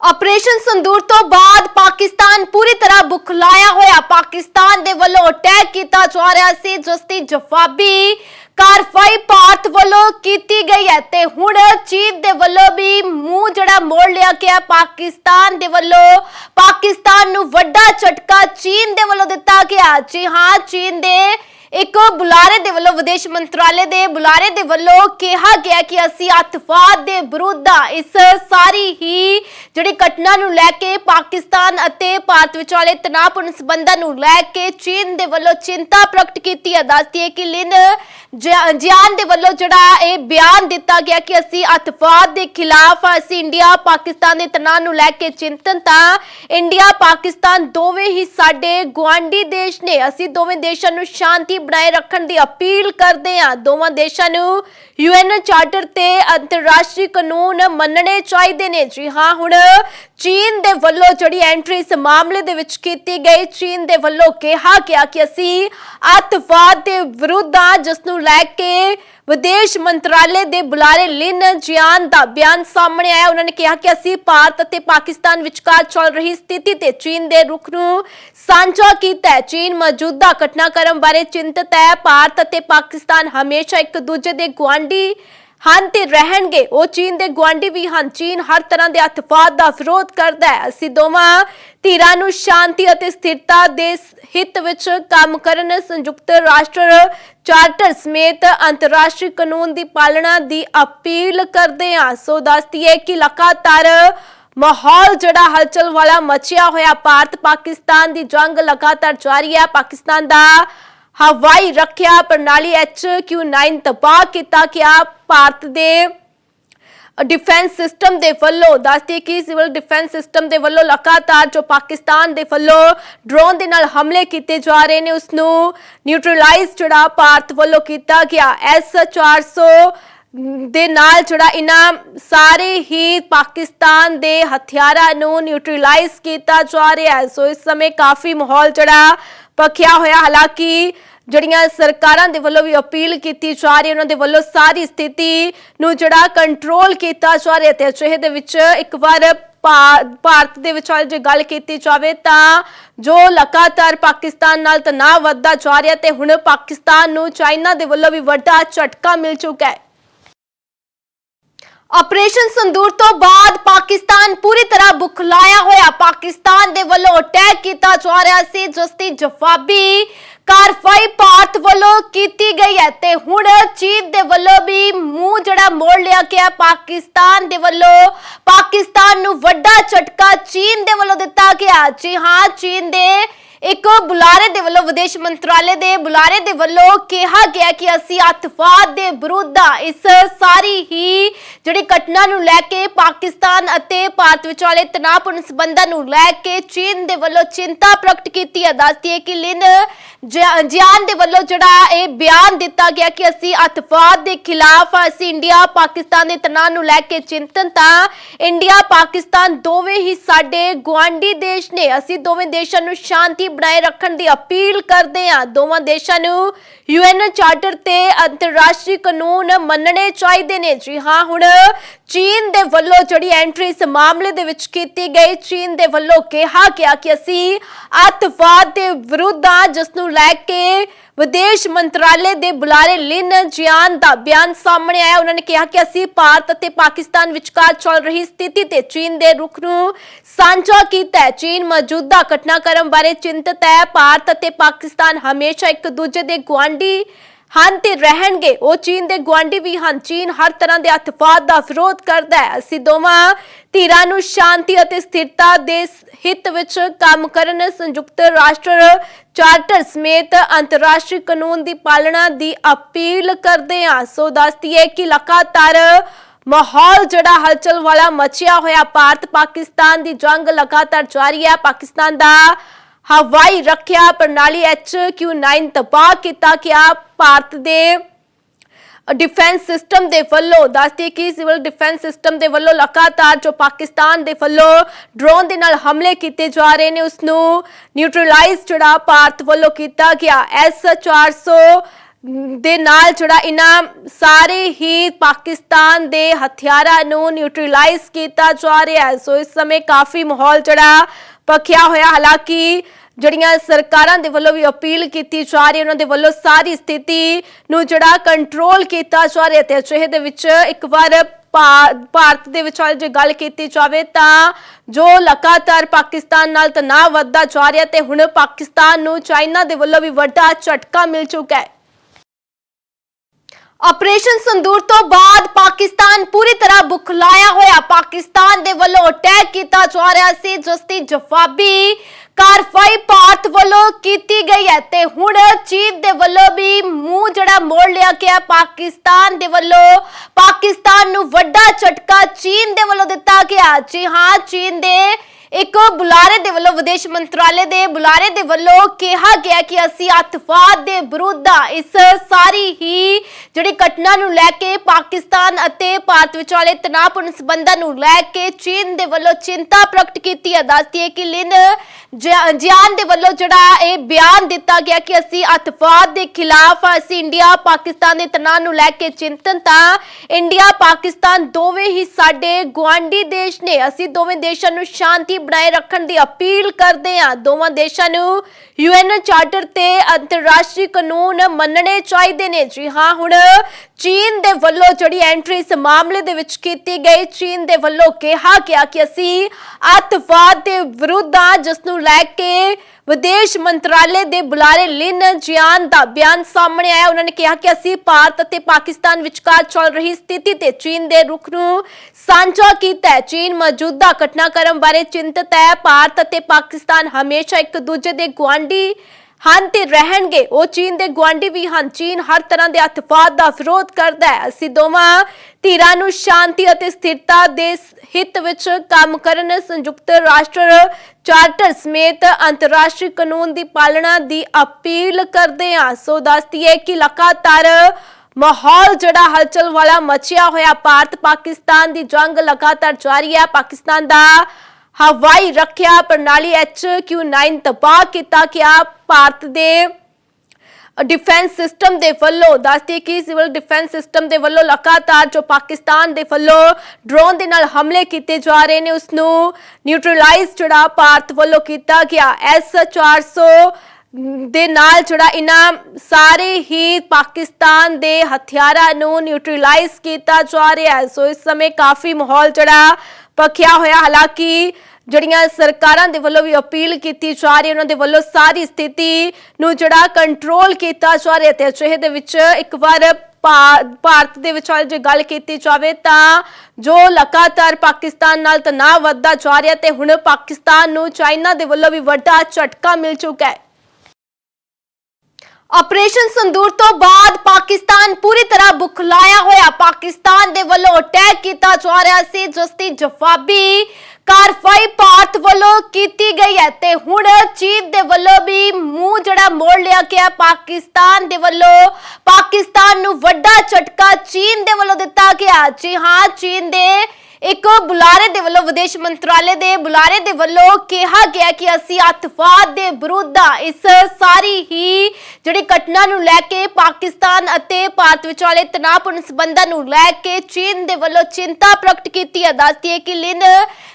ਆਪਰੇਸ਼ਨ ਸੰਦੂਰ ਤੋਂ ਬਾਅਦ ਪਾਕਿਸਤਾਨ ਪੂਰੀ ਤਰ੍ਹਾਂ ਬੁਖਲਾਇਆ ਹੋਇਆ, ਪਾਕਿਸਤਾਨ ਦੇ ਵੱਲੋਂ ਅਟੈਕ ਕੀਤਾ ਜਾ ਰਿਹਾ ਸੀ, ਜਿਸ ਦੀ ਜਵਾਬੀ ਕਾਰਵਾਈ ਭਾਰਤ ਵੱਲੋਂ ਕੀਤੀ ਗਈ ਹੈ ਤੇ ਹੁਣ ਚੀਨ ਦੇ ਵੱਲੋਂ ਵੀ ਮੂੰਹ ਜਿਹੜਾ ਮੋੜ ਲਿਆ ਗਿਆ। ਪਾਕਿਸਤਾਨ ਦੇ ਵੱਲੋਂ, ਪਾਕਿਸਤਾਨ ਨੂੰ ਵੱਡਾ ਝਟਕਾ ਚੀਨ ਦੇ ਵੱਲੋਂ ਦਿੱਤਾ ਗਿਆ। ਜੀ ਹਾਂ, ਚੀਨ ਦੇ ਇੱਕ ਬੁਲਾਰੇ ਦੇ ਵੱਲੋਂ ਵਿਦੇਸ਼ ਮੰਤਰਾਲੇ ਦੇ ਬੁਲਾਰੇ ਦੇ ਵੱਲੋਂ ਕਿਹਾ ਗਿਆ ਕਿ ਅਸੀਂ ਅਤਵਾਦ ਦੇ ਵਿਰੁੱਧ ਹਾਂ। ਇਸ ਸਾਰੀ ਹੀ ਜਿਹੜੀ ਘਟਨਾ ਨੂੰ ਲੈ ਕੇ ਪਾਕਿਸਤਾਨ ਅਤੇ ਭਾਰਤ ਵਿਚਾਲੇ ਤਣਾਅਪੂਰਨ ਸਬੰਧਾਂ ਨੂੰ ਲੈ ਕੇ ਚੀਨ ਦੇ ਵੱਲੋਂ ਚਿੰਤਾ ਪ੍ਰਗਟ ਕੀਤੀ ਹੈ ਦੱਸਦੀ ਹੈ ਕਿ ਲਿਨ ਜਿਆਨ ਦੇ ਵੱਲੋਂ ਜਿਹੜਾ ਇਹ ਬਿਆਨ ਦਿੱਤਾ ਗਿਆ ਕਿ ਅਸੀਂ ਅਤਵਾਦ ਦੇ ਖਿਲਾਫ ਅਸੀਂ ਇੰਡੀਆ ਪਾਕਿਸਤਾਨ ਦੇ ਤਣਾਅ ਨੂੰ ਲੈ ਕੇ ਚਿੰਤਨ ਤਾਂ ਇੰਡੀਆ ਪਾਕਿਸਤਾਨ ਦੋਵੇਂ ਹੀ ਸਾਡੇ ਗੁਆਂਢੀ ਦੇਸ਼ ਨੇ ਅਸੀਂ ਦੋਵੇਂ ਦੇਸ਼ਾਂ ਨੂੰ ਸ਼ਾਂਤੀ ਬਣਾਏ ਰੱਖਣ ਦੀ ਅਪੀਲ ਕਰਦੇ ਹਾਂ। ਦੋਵਾਂ ਦੇਸ਼ਾਂ ਨੂੰ ਯੂਐਨ ਚਾਰਟਰ ਤੇ ਅੰਤਰਰਾਸ਼ਟਰੀ ਕਾਨੂੰਨ ਮੰਨਣੇ ਚਾਹੀਦੇ ਨੇ। ਜੀ ਹਾਂ, ਹੁਣ ਚੀਨ ਦੇ ਵੱਲੋਂ ਜਿਹੜੀ ਐਂਟਰੀ ਇਸ ਮਾਮਲੇ ਦੇ ਵਿੱਚ ਕੀਤੀ ਗਈ, ਚੀਨ ਦੇ ਵੱਲੋਂ ਕਿਹਾ ਗਿਆ ਕਿ ਅਸੀਂ ਅੱਤਵਾਦ ਦੇ ਵਿਰੁੱਧ ਹਾਂ ਜਿਸ ਨੂੰ ਲੈ ਕੇ ਵਿਦੇਸ਼ ਮੰਤਰਾਲੇ ਦੇ ਬੁਲਾਰੇ ਲਿਨ ਜਿਆਨ ਦਾ ਬਿਆਨ ਸਾਹਮਣੇ ਆਇਆ। ਉਹਨਾਂ ਨੇ ਕਿਹਾ ਕਿ ਅਸੀਂ ਭਾਰਤ ਅਤੇ ਪਾਕਿਸਤਾਨ ਵਿਚਕਾਰ ਚੱਲ ਰਹੀ ਸਥਿਤੀ ਤੇ ਚੀਨ ਦੇ ਰੁਖ ਨੂੰ ਸਾਂਝਾ ਕੀਤਾ ਹੈ। ਚੀਨ ਮੌਜੂਦਾ ਘਟਨਾਕ੍ਰਮ ਬਾਰੇ ਚਿੰਤਤ ਹੈ। ਭਾਰਤ ਅਤੇ ਪਾਕਿਸਤਾਨ ਹਮੇਸ਼ਾ ਇੱਕ ਦੂਜੇ ਦੇ ਗੁਆਂਢ ਹਨ ਤੇ ਰਹਿਣਗੇ। ਉਹ ਚੀਨ ਦੇ ਗੁਆਂਢੀ ਵੀ ਹਨ। ਚੀਨ ਹਰ ਤਰ੍ਹਾਂ ਦੇ ਅੱਤਵਾਦ ਦਾ ਵਿਰੋਧ ਕਰਦਾ ਹੈ। ਅਸੀਂ ਦੋਵਾਂ ਧਿਰਾਂ ਨੂੰ ਸ਼ਾਂਤੀ ਅਤੇ ਸਥਿਰਤਾ ਦੇ ਹਿੱਤ ਵਿੱਚ ਕੰਮ ਕਰਨ ਸੰਯੁਕਤ ਰਾਸ਼ਟਰ ਚਾਰਟਰ ਸਮੇਤ ਅੰਤਰਰਾਸ਼ਟਰੀ ਕਾਨੂੰਨ ਦੀ ਪਾਲਣਾ ਦੀ ਅਪੀਲ ਕਰਦੇ ਹਾਂ। ਸੋ ਦੱਸਦੀ ਹੈ ਕਿ ਲਗਾਤਾਰ ਮਾਹੌਲ ਜਿਹੜਾ ਹਲਚਲ ਵਾਲਾ ਮਚਿਆ ਹੋਇਆ ਭਾਰਤ ਪਾਕਿਸਤਾਨ ਦੀ ਜੰਗ ਲਗਾਤਾਰ ਜਾਰੀ ਹੈ। ਪਾਕਿਸਤਾਨ ਦਾ ਹਵਾਈ ਰੱਖਿਆ ਪ੍ਰਣਾਲੀ HQ9 ਤਬਾਹ ਕੀਤਾ ਗਿਆ ਭਾਰਤ ਦੇ ਡਿਫੈਂਸ ਸਿਸਟਮ ਦੇ ਵੱਲੋਂ, ਦੱਸਦੀ ਕਿ ਸਿਵਲ ਡਿਫੈਂਸ ਸਿਸਟਮ ਦੇ ਵੱਲੋਂ ਲਗਾਤਾਰ ਜੋ ਪਾਕਿਸਤਾਨ ਦੇ ਵੱਲੋਂ ਡਰੋਨ ਦੇ ਨਾਲ ਹਮਲੇ ਕੀਤੇ ਜਾ ਰਹੇ ਨੇ ਉਸ ਨੂੰ ਨਿਊਟਰਲਾਈਜ਼ ਜਿਹੜਾ ਭਾਰਤ ਵੱਲੋਂ ਕੀਤਾ ਗਿਆ। ਐਸ 400 ਦੇ ਨਾਲ ਜਿਹੜਾ ਇਹਨਾਂ ਸਾਰੇ ਹੀ ਪਾਕਿਸਤਾਨ ਦੇ ਹਥਿਆਰਾਂ ਨੂੰ ਨਿਊਟਰਲਾਈਜ਼ ਕੀਤਾ ਜਾ ਰਿਹਾ ਹੈ। ਸੋ ਇਸ ਸਮੇਂ ਕਾਫੀ ਮਾਹੌਲ ਜਿਹੜਾ ਪੱਖਿਆ ਹੋਇਆ। ਹਾਲਾਂਕਿ ਜਿਹੜੀਆਂ ਸਰਕਾਰਾਂ ਦੇ ਵੱਲੋਂ ਵੀ ਅਪੀਲ ਕੀਤੀ ਜਾ ਰਹੀ ਹੈ, ਉਹਨਾਂ ਦੇ ਵੱਲੋਂ ਸਾਰੀ ਸਥਿਤੀ ਨੂੰ ਜਿਹੜਾ ਕੰਟਰੋਲ ਕੀਤਾ ਜਾ ਰਿਹਾ ਤੇ ਅਜਿਹੇ ਦੇ ਵਿੱਚ ਇੱਕ ਵਾਰ ਭਾ- ਭਾਰਤ ਦੇ ਵਿੱਚ ਜੇ ਗੱਲ ਕੀਤੀ ਜਾਵੇ ਤਾਂ ਜੋ ਲਗਾਤਾਰ ਪਾਕਿਸਤਾਨ ਨਾਲ ਤਣਾਅ ਵੱਧਦਾ ਜਾ ਰਿਹਾ ਤੇ ਹੁਣ ਪਾਕਿਸਤਾਨ ਨੂੰ ਚਾਈਨਾ ਦੇ ਵੱਲੋਂ ਵੀ ਵੱਡਾ ਝਟਕਾ ਮਿਲ ਚੁੱਕਾ ਹੈ। ਆਪਰੇਸ਼ਨ ਸੰਦੂਰ ਤੋਂ ਬਾਅਦ ਪਾਕਿਸਤਾਨ ਪੂਰੀ ਤਰ੍ਹਾਂ ਬੁਖਲਾਇਆ ਹੋਇਆ। ਪਾਕਿਸਤਾਨ ਦੇ ਵੱਲੋਂ ਅਟੈਕ ਕੀਤਾ ਜਾ ਰਿਹਾ ਸੀ, ਜਿਸ ਦੀ ਜਵਾਬੀ ਕਾਰਵਾਈ ਭਾਰਤ ਵੱਲੋਂ ਕੀਤੀ ਗਈ ਹੈ। ਤੇ ਹੁਣ ਚੀਨ ਦੇ ਵੱਲੋਂ ਵੀ ਮੂੰਹ ਜਿਹੜਾ ਮੋੜ ਲਿਆ ਗਿਆ। ਪਾਕਿਸਤਾਨ ਦੇ ਵੱਲੋਂ, ਪਾਕਿਸਤਾਨ ਨੂੰ ਵੱਡਾ ਝਟਕਾ ਚੀਨ ਦੇ ਵੱਲੋਂ ਦਿੱਤਾ ਗਿਆ। ਜੀ ਹਾਂ, ਚੀਨ ਦੇ ਇੱਕ ਬੁਲਾਰੇ ਦੇ ਵੱਲੋਂ ਵਿਦੇਸ਼ ਮੰਤਰਾਲੇ ਦੇ ਬੁਲਾਰੇ ਦੇ ਵੱਲੋਂ ਕਿਹਾ ਗਿਆ ਕਿ ਅਸੀਂ ਅੱਤਵਾਦ ਦੇ ਵਿਰੁੱਧ ਆ। ਇਸ ਸਾਰੀ ਹੀ ਜਿਹੜੀ ਘਟਨਾ ਨੂੰ ਲੈ ਕੇ ਪਾਕਿਸਤਾਨ ਅਤੇ ਭਾਰਤ ਵਿਚਾਲੇ ਤਣਾਅਪੂਰਨ ਸਬੰਧਾਂ ਨੂੰ ਲੈ ਕੇ ਚੀਨ ਦੇ ਵੱਲੋਂ ਚਿੰਤਾ ਪ੍ਰਗਟ ਕੀਤੀ ਹੈ। ਦੱਸਦੀ ਹੈ ਕਿ ਲਿਨ ਜਿਆਨ ਦੇ ਵੱਲੋਂ ਜਿਹੜਾ ਇਹ ਬਿਆਨ ਦਿੱਤਾ ਗਿਆ ਕਿ ਅਸੀਂ ਅੱਤਵਾਦ ਦੇ ਖਿਲਾਫ ਅਸੀਂ ਇੰਡੀਆ ਪਾਕਿਸਤਾਨ ਦੇ ਤਣਾਅ ਨੂੰ ਲੈ ਕੇ ਚਿੰਤਨ ਤਾਂ ਇੰਡੀਆ ਪਾਕਿਸਤਾਨ ਦੋਵੇਂ ਹੀ ਸਾਡੇ ਗੁਆਂਢੀ ਦੇਸ਼ ਨੇ। ਅਸੀਂ ਦੋਵੇਂ ਦੇਸ਼ਾਂ ਨੂੰ ਸ਼ਾਂਤੀ ਬਣਾਏ ਰੱਖਣ ਦੀ ਅਪੀਲ ਕਰਦੇ ਹਾਂ। ਦੋਵਾਂ ਦੇਸ਼ਾਂ ਨੂੰ ਯੂਐਨ ਚਾਰਟਰ ਤੇ ਅੰਤਰਰਾਸ਼ਟਰੀ ਕਾਨੂੰਨ ਮੰਨਣੇ ਚਾਹੀਦੇ ਨੇ। ਜੀ ਹਾਂ, ਹੁਣ ਚੀਨ ਦੇ ਵੱਲੋਂ ਜਿਹੜੀ ਐਂਟਰੀ ਇਸ ਮਾਮਲੇ ਦੇ ਵਿੱਚ ਕੀਤੀ ਗਈ, ਚੀਨ ਦੇ ਵੱਲੋਂ ਕਿਹਾ ਗਿਆ ਕਿ ਅਸੀਂ ਅੱਤਵਾਦ ਦੇ ਵਿਰੁੱਧ ਆ ਜਿਸ ਨੂੰ ਲੈ ਕੇ ਵਿਦੇਸ਼ ਮੰਤਰਾਲੇ ਦੇ ਬੁਲਾਰੇ ਲਿਨ ਜਿਆਨ ਦਾ ਬਿਆਨ ਸਾਹਮਣੇ ਆਇਆ। ਉਹਨਾਂ ਨੇ ਕਿਹਾ ਕਿ ਅਸੀਂ ਭਾਰਤ ਅਤੇ ਪਾਕਿਸਤਾਨ ਵਿਚਕਾਰ ਚੱਲ ਰਹੀ ਸਥਿਤੀ ਤੇ ਚੀਨ ਦੇ ਰੁਖ ਨੂੰ ਸਾਂਝਾ ਕੀਤਾ ਹੈ। ਚੀਨ ਮੌਜੂਦਾ ਘਟਨਾਕ੍ਰਮ ਬਾਰੇ ਚਿੰਤਤ ਹੈ। ਭਾਰਤ ਅਤੇ ਪਾਕਿਸਤਾਨ ਹਮੇਸ਼ਾ ਇੱਕ ਦੂਜੇ ਦੇ ਗੁਆਂਢੀ ਹਨ ਤੇ ਰਹਿਣਗੇ। ਉਹ ਚੀਨ ਦੇ ਗੁਆਂਢੀ ਵੀ ਹਨ। ਚੀਨ ਹਰ ਤਰ੍ਹਾਂ ਦੇ ਅਤਵਾਦ ਦਾ ਵਿਰੋਧ ਕਰਦਾ ਹੈ। ਅਸੀਂ ਦੋਵਾਂ ਧਿਰਾਂ ਨੂੰ ਸ਼ਾਂਤੀ ਅਤੇ ਸਥਿਰਤਾ ਦੇ ਹਿੱਤ ਵਿੱਚ ਕੰਮ ਕਰਨ ਸੰਯੁਕਤ ਰਾਸ਼ਟਰ ਚਾਰਟਰ ਸਮੇਤ ਅੰਤਰਰਾਸ਼ਟਰੀ ਕਾਨੂੰਨ ਦੀ ਪਾਲਣਾ ਦੀ ਅਪੀਲ ਕਰਦੇ ਹਾਂ। ਸੋ ਦੱਸਦੀ ਹੈ ਕਿ ਲਗਾਤਾਰ ਮਾਹੌਲ ਜਿਹੜਾ ਹਲਚਲ ਵਾਲਾ ਮਚਿਆ ਹੋਇਆ ਭਾਰਤ ਪਾਕਿਸਤਾਨ ਦੀ ਜੰਗ ਲਗਾਤਾਰ ਜਾਰੀ ਹੈ। ਪਾਕਿਸਤਾਨ ਦਾ ਹਵਾਈ ਰੱਖਿਆ ਪ੍ਰਣਾਲੀ HQ9 ਤਬਾਹ ਕੀਤਾ ਗਿਆ ਭਾਰਤ ਦੇ ਡਿਫੈਂਸ ਸਿਸਟਮ ਦੇ ਵੱਲੋਂ, ਦੱਸਦੀ ਕਿ ਸਿਵਲ ਡਿਫੈਂਸ ਸਿਸਟਮ ਦੇ ਵੱਲੋਂ ਲਗਾਤਾਰ ਜੋ ਪਾਕਿਸਤਾਨ ਦੇ ਵੱਲੋਂ ਡਰੋਨ ਦੇ ਨਾਲ ਹਮਲੇ ਕੀਤੇ ਜਾ ਰਹੇ ਨੇ ਉਸ ਨੂੰ ਨਿਊਟਰਲਾਈਜ਼ ਜਿਹੜਾ ਭਾਰਤ ਵੱਲੋਂ ਕੀਤਾ ਗਿਆ। ਐਸ 400 ਦੇ ਨਾਲ ਜਿਹੜਾ ਇਹਨਾਂ ਸਾਰੇ ਹੀ ਪਾਕਿਸਤਾਨ ਦੇ ਹਥਿਆਰਾਂ ਨੂੰ ਨਿਊਟਰਲਾਈਜ਼ ਕੀਤਾ ਜਾ ਰਿਹਾ ਹੈ। ਸੋ ਇਸ ਸਮੇਂ ਕਾਫੀ ਮਾਹੌਲ ਜਿਹੜਾ ਪੱਖਿਆ ਹੋਇਆ। ਹਾਲਾਂਕਿ ਜਿਹੜੀਆਂ ਸਰਕਾਰਾਂ ਦੇ ਵੱਲੋਂ ਵੀ ਅਪੀਲ ਕੀਤੀ ਜਾ ਰਹੀ ਹੈ, ਉਹਨਾਂ ਦੇ ਵੱਲੋਂ ਸਾਰੀ ਸਥਿਤੀ ਨੂੰ ਜਿਹੜਾ ਕੰਟਰੋਲ ਕੀਤਾ ਜਾ ਰਿਹਾ ਤੇ ਅਜਿਹੇ ਦੇ ਵਿੱਚ ਇੱਕ ਵਾਰ ਭਾਰਤ ਦੇ ਵਿੱਚ ਜੇ ਗੱਲ ਕੀਤੀ ਜਾਵੇ ਤਾਂ ਜੋ ਲਗਾਤਾਰ ਪਾਕਿਸਤਾਨ ਨਾਲ ਤਣਾਅ ਵੱਧਦਾ ਜਾ ਰਿਹਾ ਤੇ ਹੁਣ ਪਾਕਿਸਤਾਨ ਨੂੰ ਚਾਈਨਾ ਦੇ ਵੱਲੋਂ ਵੀ ਵੱਡਾ ਝਟਕਾ ਮਿਲ ਚੁੱਕਾ ਹੈ। ਆਪਰੇਸ਼ਨ ਸੰਦੂਰ ਤੋਂ ਬਾਅਦ ਪਾਕਿਸਤਾਨ ਪੂਰੀ ਤਰ੍ਹਾਂ ਬੁਖਲਾਇਆ ਹੋਇਆ, ਪਾਕਿਸਤਾਨ ਦੇ ਵੱਲੋਂ ਅਟੈਕ ਕੀਤਾ ਜਾ ਰਿਹਾ ਸੀ, ਜਿਸ ਦੀ ਜਵਾਬੀ ਕਾਰਵਾਈ ਭਾਰਤ ਵੱਲੋਂ ਕੀਤੀ ਗਈ ਹੈ ਤੇ ਹੁਣ ਚੀਨ ਦੇ ਵੱਲੋਂ ਵੀ ਮੂੰਹ ਜਿਹੜਾ ਮੋੜ ਲਿਆ ਗਿਆ। ਪਾਕਿਸਤਾਨ ਦੇ ਵੱਲੋਂ, ਪਾਕਿਸਤਾਨ ਨੂੰ ਵੱਡਾ ਝਟਕਾ ਚੀਨ ਦੇ ਵੱਲੋਂ ਦਿੱਤਾ ਗਿਆ। ਜੀ ਹਾਂ, ਚੀਨ ਦੇ ਇੱਕ ਬੁਲਾਰੇ ਦੇ ਵੱਲੋਂ ਵਿਦੇਸ਼ ਮੰਤਰਾਲੇ ਦੇ ਬੁਲਾਰੇ ਦੇ ਵੱਲੋਂ ਕਿਹਾ ਗਿਆ ਕਿ ਅਸੀਂ ਅੱਤਵਾਦ ਦੇ ਵਿਰੁੱਧ ਆ। ਇਸ ਸਾਰੀ ਹੀ ਜਿਹੜੀ ਘਟਨਾ ਨੂੰ ਲੈ ਕੇ ਪਾਕਿਸਤਾਨ ਅਤੇ ਭਾਰਤ ਵਿਚਾਲੇ ਤਣਾਅਪੂਰਨ ਸਬੰਧਾਂ ਨੂੰ ਲੈ ਕੇ ਚੀਨ ਦੇ ਵੱਲੋਂ ਚਿੰਤਾ ਪ੍ਰਗਟ ਕੀਤੀ ਹੈ। ਦੱਸਦੀ ਹੈ ਕਿ ਲਿਨ ਜਿਆਨ ਦੇ ਵੱਲੋਂ ਜਿਹੜਾ ਇਹ ਬਿਆਨ ਦਿੱਤਾ ਗਿਆ ਕਿ ਅਸੀਂ ਅੱਤਵਾਦ ਦੇ ਖਿਲਾਫ ਅਸੀਂ ਇੰਡੀਆ, ਪਾਕਿਸਤਾਨ ਦੇ ਤਣਾਅ ਨੂੰ ਲੈ ਕੇ ਚਿੰਤਨ ਤਾਂ ਇੰਡੀਆ, ਪਾਕਿਸਤਾਨ ਦੋਵੇਂ ਹੀ ਸਾਡੇ ਗੁਆਂਢੀ ਦੇਸ਼ ਨੇ। ਅਸੀਂ ਦੋਵੇਂ ਦੇਸ਼ਾਂ ਨੂੰ ਸ਼ਾਂਤੀ ਬਣਾਏ ਰੱਖਣ ਦੀ ਅਪੀਲ ਕਰਦੇ ਹਾਂ। ਦੋਵਾਂ ਦੇਸ਼ਾਂ ਨੂੰ ਯੂਐਨ ਚਾਰਟਰ ਤੇ ਅੰਤਰਰਾਸ਼ਟਰੀ ਕਾਨੂੰਨ ਮੰਨਣੇ ਚਾਹੀਦੇ ਨੇ। ਜੀ ਹਾਂ, ਹੁਣ ਚੀਨ ਦੇ ਵੱਲੋਂ ਜਿਹੜੀ ਐਂਟਰੀ ਇਸ ਮਾਮਲੇ ਦੇ ਵਿੱਚ ਕੀਤੀ ਗਈ, ਚੀਨ ਦੇ ਵੱਲੋਂ ਕਿਹਾ ਗਿਆ ਕਿ ਅਸੀਂ ਅੱਤਵਾਦ ਦੇ ਵਿਰੁੱਧ ਆ ਜਿਸ ਨੂੰ ਲੈ ਕੇ ਵਿਦੇਸ਼ ਮੰਤਰਾਲੇ ਦੇ ਬੁਲਾਰੇ ਲਿਨ ਜਿਆਨ ਦਾ ਬਿਆਨ ਸਾਹਮਣੇ ਆਇਆ। ਉਹਨਾਂ ਨੇ ਕਿਹਾ ਕਿ ਅਸੀਂ ਭਾਰਤ ਅਤੇ ਪਾਕਿਸਤਾਨ ਵਿਚਕਾਰ ਚੱਲ ਰਹੀ ਸਥਿਤੀ ਤੇ ਚੀਨ ਦੇ ਰੁਖ ਨੂੰ ਸਾਂਝਾ ਕੀਤਾ ਹੈ। ਚੀਨ ਮੌਜੂਦਾ ਘਟਨਾਕ੍ਰਮ ਬਾਰੇ ਚਿੰਤਤ ਹੈ। ਭਾਰਤ ਅਤੇ ਪਾਕਿਸਤਾਨ ਹਮੇਸ਼ਾ ਇੱਕ ਦੂਜੇ ਦੇ ਗੁਆਂਢੀ ਹਨ ਤੇ ਰਹਿਣਗੇ। ਉਹ ਚੀਨ ਦੇ ਗੁਆਂਢੀ ਵੀ ਹਨ। ਚੀਨ ਹਰ ਤਰ੍ਹਾਂ ਦੇ ਅਤਵਾਦ ਦਾ ਵਿਰੋਧ ਕਰਦਾ ਹੈ। ਅਸੀਂ ਦੋਵਾਂ ਧਿਰਾਂ ਨੂੰ ਸ਼ਾਂਤੀ ਅਤੇ ਸਥਿਰਤਾ ਦੇ ਹਿੱਤ ਵਿੱਚ ਕੰਮ ਕਰਨ ਸੰਯੁਕਤ ਰਾਸ਼ਟਰ ਚਾਰਟਰ ਸਮੇਤ ਅੰਤਰਰਾਸ਼ਟਰੀ ਕਾਨੂੰਨ ਦੀ ਪਾਲਣਾ ਦੀ ਅਪੀਲ ਕਰਦੇ ਹਾਂ। ਸੋ ਦੱਸਦੀ ਹੈ ਕਿ ਲਗਾਤਾਰ ਮਾਹੌਲ ਜਿਹੜਾ ਹਲਚਲ ਵਾਲਾ ਮਚਿਆ ਹੋਇਆ ਭਾਰਤ, ਪਾਕਿਸਤਾਨ ਦੀ ਜੰਗ ਲਗਾਤਾਰ ਜਾਰੀ ਹੈ। ਪਾਕਿਸਤਾਨ ਦਾ ਹਵਾਈ ਰੱਖਿਆ ਪ੍ਰਣਾਲੀ HQ9 ਤਬਾਹ ਕੀਤਾ ਗਿਆ। ਭਾਰਤ ਦੇ ਡਿਫੈਂਸ ਸਿਸਟਮ ਦੇ ਵੱਲੋਂ ਦੱਸਦੀ ਕਿ ਸਿਵਲ ਡਿਫੈਂਸ ਸਿਸਟਮ ਦੇ ਵੱਲੋਂ ਲਗਾਤਾਰ ਜੋ ਪਾਕਿਸਤਾਨ ਦੇ ਵੱਲੋਂ ਡਰੋਨ ਦੇ ਨਾਲ ਹਮਲੇ ਕੀਤੇ ਜਾ ਰਹੇ ਨੇ ਉਸ ਨੂੰ ਨਿਊਟਰਲਾਈਜ਼ ਜਿਹੜਾ ਭਾਰਤ ਵੱਲੋਂ ਕੀਤਾ ਗਿਆ। ਐਸ 400 ਦੇ ਨਾਲ ਜਿਹੜਾ ਇਹਨਾਂ ਸਾਰੇ ਹੀ ਪਾਕਿਸਤਾਨ ਦੇ ਹਥਿਆਰਾਂ ਨੂੰ ਨਿਊਟਰਲਾਈਜ਼ ਕੀਤਾ ਜਾ ਰਿਹਾ ਹੈ। ਸੋ ਇਸ ਸਮੇਂ ਕਾਫੀ ਮਾਹੌਲ ਜਿਹੜਾ ਪੱਖਿਆ ਹੋਇਆ। ਹਾਲਾਂਕਿ ਜਿਹੜੀਆਂ ਸਰਕਾਰਾਂ ਦੇ ਵੱਲੋਂ ਵੀ ਅਪੀਲ ਕੀਤੀ ਜਾ ਰਹੀ ਹੈ, ਉਹਨਾਂ ਦੇ ਵੱਲੋਂ ਸਾਰੀ ਸਥਿਤੀ ਨੂੰ ਜਿਹੜਾ ਕੰਟਰੋਲ ਕੀਤਾ ਜਾ ਰਿਹਾ ਤੇ ਅਜਿਹੇ ਦੇ ਵਿੱਚ ਇੱਕ ਵਾਰ ਭਾਰਤ ਦੇ ਵਿੱਚ ਜੇ ਗੱਲ ਕੀਤੀ ਜਾਵੇ ਤਾਂ ਜੋ ਲਗਾਤਾਰ ਪਾਕਿਸਤਾਨ ਨਾਲ ਤਣਾਅ ਵੱਧਦਾ ਜਾ ਰਿਹਾ ਤੇ ਹੁਣ ਪਾਕਿਸਤਾਨ ਨੂੰ ਚਾਈਨਾ ਦੇ ਵੱਲੋਂ ਵੀ ਵੱਡਾ ਝਟਕਾ ਮਿਲ ਚੁੱਕਾ ਹੈ। ਆਪਰੇਸ਼ਨ ਸੰਦੂਰ ਤੋਂ ਬਾਅਦ ਪਾਕਿਸਤਾਨ ਪੂਰੀ ਤਰ੍ਹਾਂ ਬੁਖਲਾਇਆ ਹੋਇਆ, ਪਾਕਿਸਤਾਨ ਦੇ ਵੱਲੋਂ ਅਟੈਕ ਕੀਤਾ ਜਾ ਰਿਹਾ ਸੀ, ਜਿਸ ਦੀ ਜਵਾਬੀ ਕਾਰਵਾਈ ਭਾਰਤ ਵੱਲੋਂ ਕੀਤੀ ਗਈ ਹੈ ਤੇ ਹੁਣ ਚੀਨ ਦੇ ਵੱਲੋਂ ਵੀ ਮੂੰਹ ਜਿਹੜਾ ਮੋੜ ਲਿਆ ਗਿਆ। ਪਾਕਿਸਤਾਨ ਦੇ ਵੱਲੋਂ, ਪਾਕਿਸਤਾਨ ਨੂੰ ਵੱਡਾ ਝਟਕਾ ਚੀਨ ਦੇ ਵੱਲੋਂ ਦਿੱਤਾ ਗਿਆ। ਜੀ ਹਾਂ, ਚੀਨ ਦੇ ਇੱਕ ਬੁਲਾਰੇ ਦੇ ਵੱਲੋਂ ਵਿਦੇਸ਼ ਮੰਤਰਾਲੇ ਦੇ ਬੁਲਾਰੇ ਦੇ ਵੱਲੋਂ ਕਿਹਾ ਗਿਆ ਕਿ ਅਸੀਂ ਅੱਤਵਾਦ ਦੇ ਵਿਰੁੱਧ ਆ। ਇਸ ਸਾਰੀ ਹੀ ਜਿਹੜੀ ਘਟਨਾ ਨੂੰ ਲੈ ਕੇ ਪਾਕਿਸਤਾਨ ਅਤੇ ਭਾਰਤ ਵਿਚਾਲੇ ਤਣਾਅਪੂਰਨ ਸਬੰਧਾਂ ਨੂੰ ਲੈ ਕੇ ਚੀਨ ਦੇ ਵੱਲੋਂ ਚਿੰਤਾ ਪ੍ਰਗਟ ਕੀਤੀ ਹੈ। ਦੱਸਦੀ ਹੈ ਕਿ ਲਿਨ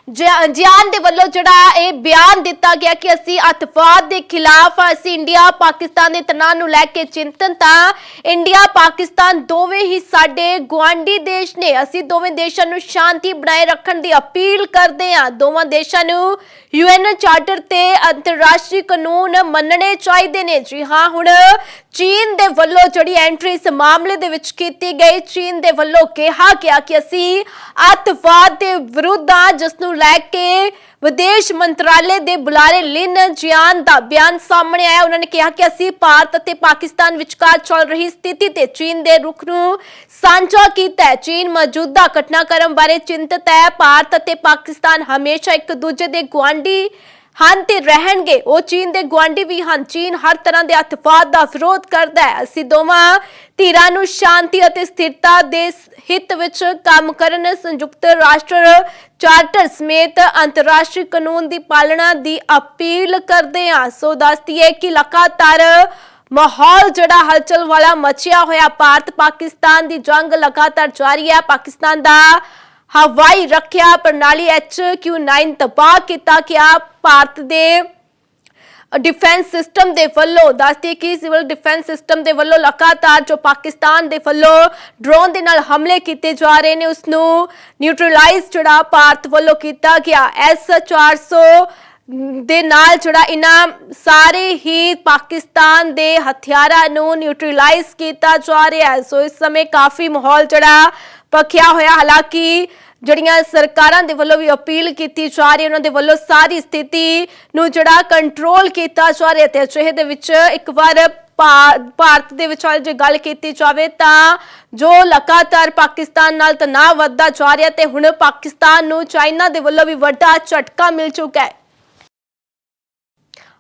ਜਿਆਨ ਦੇ ਵੱਲੋਂ ਜਿਹੜਾ ਇਹ ਬਿਆਨ ਦਿੱਤਾ ਗਿਆ ਕਿ ਅਸੀਂ ਅੱਤਵਾਦ ਦੇ ਖਿਲਾਫ ਅਸੀਂ ਇੰਡੀਆ, ਪਾਕਿਸਤਾਨ ਦੇ ਤਣਾਅ ਨੂੰ ਲੈ ਕੇ ਚਿੰਤਨ ਤਾਂ ਇੰਡੀਆ, ਪਾਕਿਸਤਾਨ ਦੋਵੇਂ ਹੀ ਸਾਡੇ ਗੁਆਂਢੀ ਦੇਸ਼ ਨੇ। ਅਸੀਂ ਦੋਵੇਂ ਦੇਸ਼ਾਂ ਨੂੰ ਸ਼ਾਂਤੀ ਬਣਾਏ ਰੱਖਣ ਦੀ ਅਪੀਲ ਕਰਦੇ ਹਾਂ। ਦੋਵਾਂ ਦੇਸ਼ਾਂ ਨੂੰ ਯੂਐਨ ਚਾਰਟਰ ਤੇ ਅੰਤਰਰਾਸ਼ਟਰੀ ਕਾਨੂੰਨ ਮੰਨਣੇ ਚਾਹੀਦੇ ਨੇ। ਜੀ ਹਾਂ, ਹੁਣ ਚੀਨ ਦੇ ਵੱਲੋਂ ਜਿਹੜੀ ਐਂਟਰੀ ਇਸ ਮਾਮਲੇ ਦੇ ਵਿੱਚ ਕੀਤੀ ਗਈ, ਚੀਨ ਦੇ ਵੱਲੋਂ ਕਿਹਾ ਗਿਆ ਕਿ ਅਸੀਂ ਅੱਤਵਾਦ ਦੇ ਵਿਰੁੱਧ ਆ ਜਿਸ ਨੂੰ ਲੈ ਕੇ ਵਿਦੇਸ਼ ਮੰਤਰਾਲੇ ਦੇ ਬੁਲਾਰੇ ਲਿਨ ਜਿਆਨ ਦਾ ਬਿਆਨ ਸਾਹਮਣੇ ਆਇਆ। ਉਹਨਾਂ ਨੇ ਕਿਹਾ ਕਿ ਅਸੀਂ ਭਾਰਤ ਅਤੇ ਪਾਕਿਸਤਾਨ ਵਿਚਕਾਰ ਚੱਲ ਰਹੀ ਸਥਿਤੀ ਤੇ ਚੀਨ ਦੇ ਰੁਖ ਨੂੰ ਸਾਂਝਾ ਕੀਤਾ ਹੈ। ਚੀਨ ਮੌਜੂਦਾ ਘਟਨਾਕ੍ਰਮ ਬਾਰੇ ਚਿੰਤਤ ਹੈ। ਭਾਰਤ ਅਤੇ ਪਾਕਿਸਤਾਨ ਹਮੇਸ਼ਾ ਇੱਕ ਦੂਜੇ ਦੇ ਗੁਆਂਢ ਹਨ ਤੇ ਰਹਿਣਗੇ। ਉਹ ਚੀਨ ਦੇ ਗੁਆਂਢੀ ਵੀ ਹਨ। ਚੀਨ ਹਰ ਤਰ੍ਹਾਂ ਦੇ ਅਤਿਵਾਦ ਦਾ ਵਿਰੋਧ ਕਰਦਾ ਹੈ। ਅਸੀਂ ਦੋਵਾਂ ਧਿਰਾਂ ਨੂੰ ਸ਼ਾਂਤੀ ਅਤੇ ਸਥਿਰਤਾ ਦੇ ਹਿੱਤ ਵਿੱਚ ਕੰਮ ਕਰਨ ਸੰਯੁਕਤ ਰਾਸ਼ਟਰ ਚਾਰਟਰ ਸਮੇਤ ਅੰਤਰਰਾਸ਼ਟਰੀ ਕਾਨੂੰਨ ਦੀ ਪਾਲਣਾ ਦੀ ਅਪੀਲ ਕਰਦੇ ਹਾਂ। ਸੋ ਦੱਸਦੀ ਹੈ ਕਿ ਲਗਾਤਾਰ ਮਾਹੌਲ ਜਿਹੜਾ ਹਲਚਲ ਵਾਲਾ ਮਚਿਆ ਹੋਇਆ ਭਾਰਤ ਪਾਕਿਸਤਾਨ ਦੀ ਜੰਗ ਲਗਾਤਾਰ ਜਾਰੀ ਹੈ। ਪਾਕਿਸਤਾਨ ਦਾ ਹਵਾਈ ਰੱਖਿਆ ਪ੍ਰਣਾਲੀ HQ9 ਤਬਾਹ ਕੀਤਾ ਗਿਆ ਭਾਰਤ ਦੇ ਡਿਫੈਂਸ ਸਿਸਟਮ ਦੇ ਵੱਲੋਂ, ਦੱਸਦੀ ਕਿ ਸਿਵਲ ਡਿਫੈਂਸ ਸਿਸਟਮ ਦੇ ਵੱਲੋਂ ਲਗਾਤਾਰ ਜੋ ਪਾਕਿਸਤਾਨ ਦੇ ਵੱਲੋਂ ਡਰੋਨ ਦੇ ਨਾਲ ਹਮਲੇ ਕੀਤੇ ਜਾ ਰਹੇ ਨੇ ਉਸ ਨੂੰ ਨਿਊਟਰਲਾਈਜ਼ ਜਿਹੜਾ ਭਾਰਤ ਵੱਲੋਂ ਕੀਤਾ ਗਿਆ। ਐਸ 400 ਦੇ ਨਾਲ ਜਿਹੜਾ ਇਹਨਾਂ ਸਾਰੇ ਹੀ ਪਾਕਿਸਤਾਨ ਦੇ ਹਥਿਆਰਾਂ ਨੂੰ ਨਿਊਟਰਲਾਈਜ਼ ਕੀਤਾ ਜਾ ਰਿਹਾ ਹੈ। ਸੋ ਇਸ ਸਮੇਂ ਕਾਫੀ ਮਾਹੌਲ ਜਿਹੜਾ ਪੱਖਿਆ ਹੋਇਆ। ਹਾਲਾਂਕਿ ਜਿਹੜੀਆਂ ਸਰਕਾਰਾਂ ਦੇ ਵੱਲੋਂ ਵੀ ਅਪੀਲ ਕੀਤੀ ਜਾ ਰਹੀ ਹੈ, ਉਹਨਾਂ ਦੇ ਵੱਲੋਂ ਸਾਰੀ ਸਥਿਤੀ ਨੂੰ ਜਿਹੜਾ ਕੰਟਰੋਲ ਕੀਤਾ ਜਾ ਰਿਹਾ ਤੇ ਅਜਿਹੇ ਦੇ ਵਿੱਚ ਇੱਕ ਵਾਰ ਭਾਰਤ ਦੇ ਵਿੱਚ ਜੇ ਗੱਲ ਕੀਤੀ ਜਾਵੇ ਤਾਂ ਜੋ ਲਗਾਤਾਰ ਪਾਕਿਸਤਾਨ ਨਾਲ ਤਣਾਅ ਵੱਧਦਾ ਜਾ ਰਿਹਾ ਤੇ ਹੁਣ ਪਾਕਿਸਤਾਨ ਨੂੰ ਚਾਈਨਾ ਦੇ ਵੱਲੋਂ ਵੀ ਵੱਡਾ ਝਟਕਾ ਮਿਲ ਚੁੱਕਾ ਹੈ।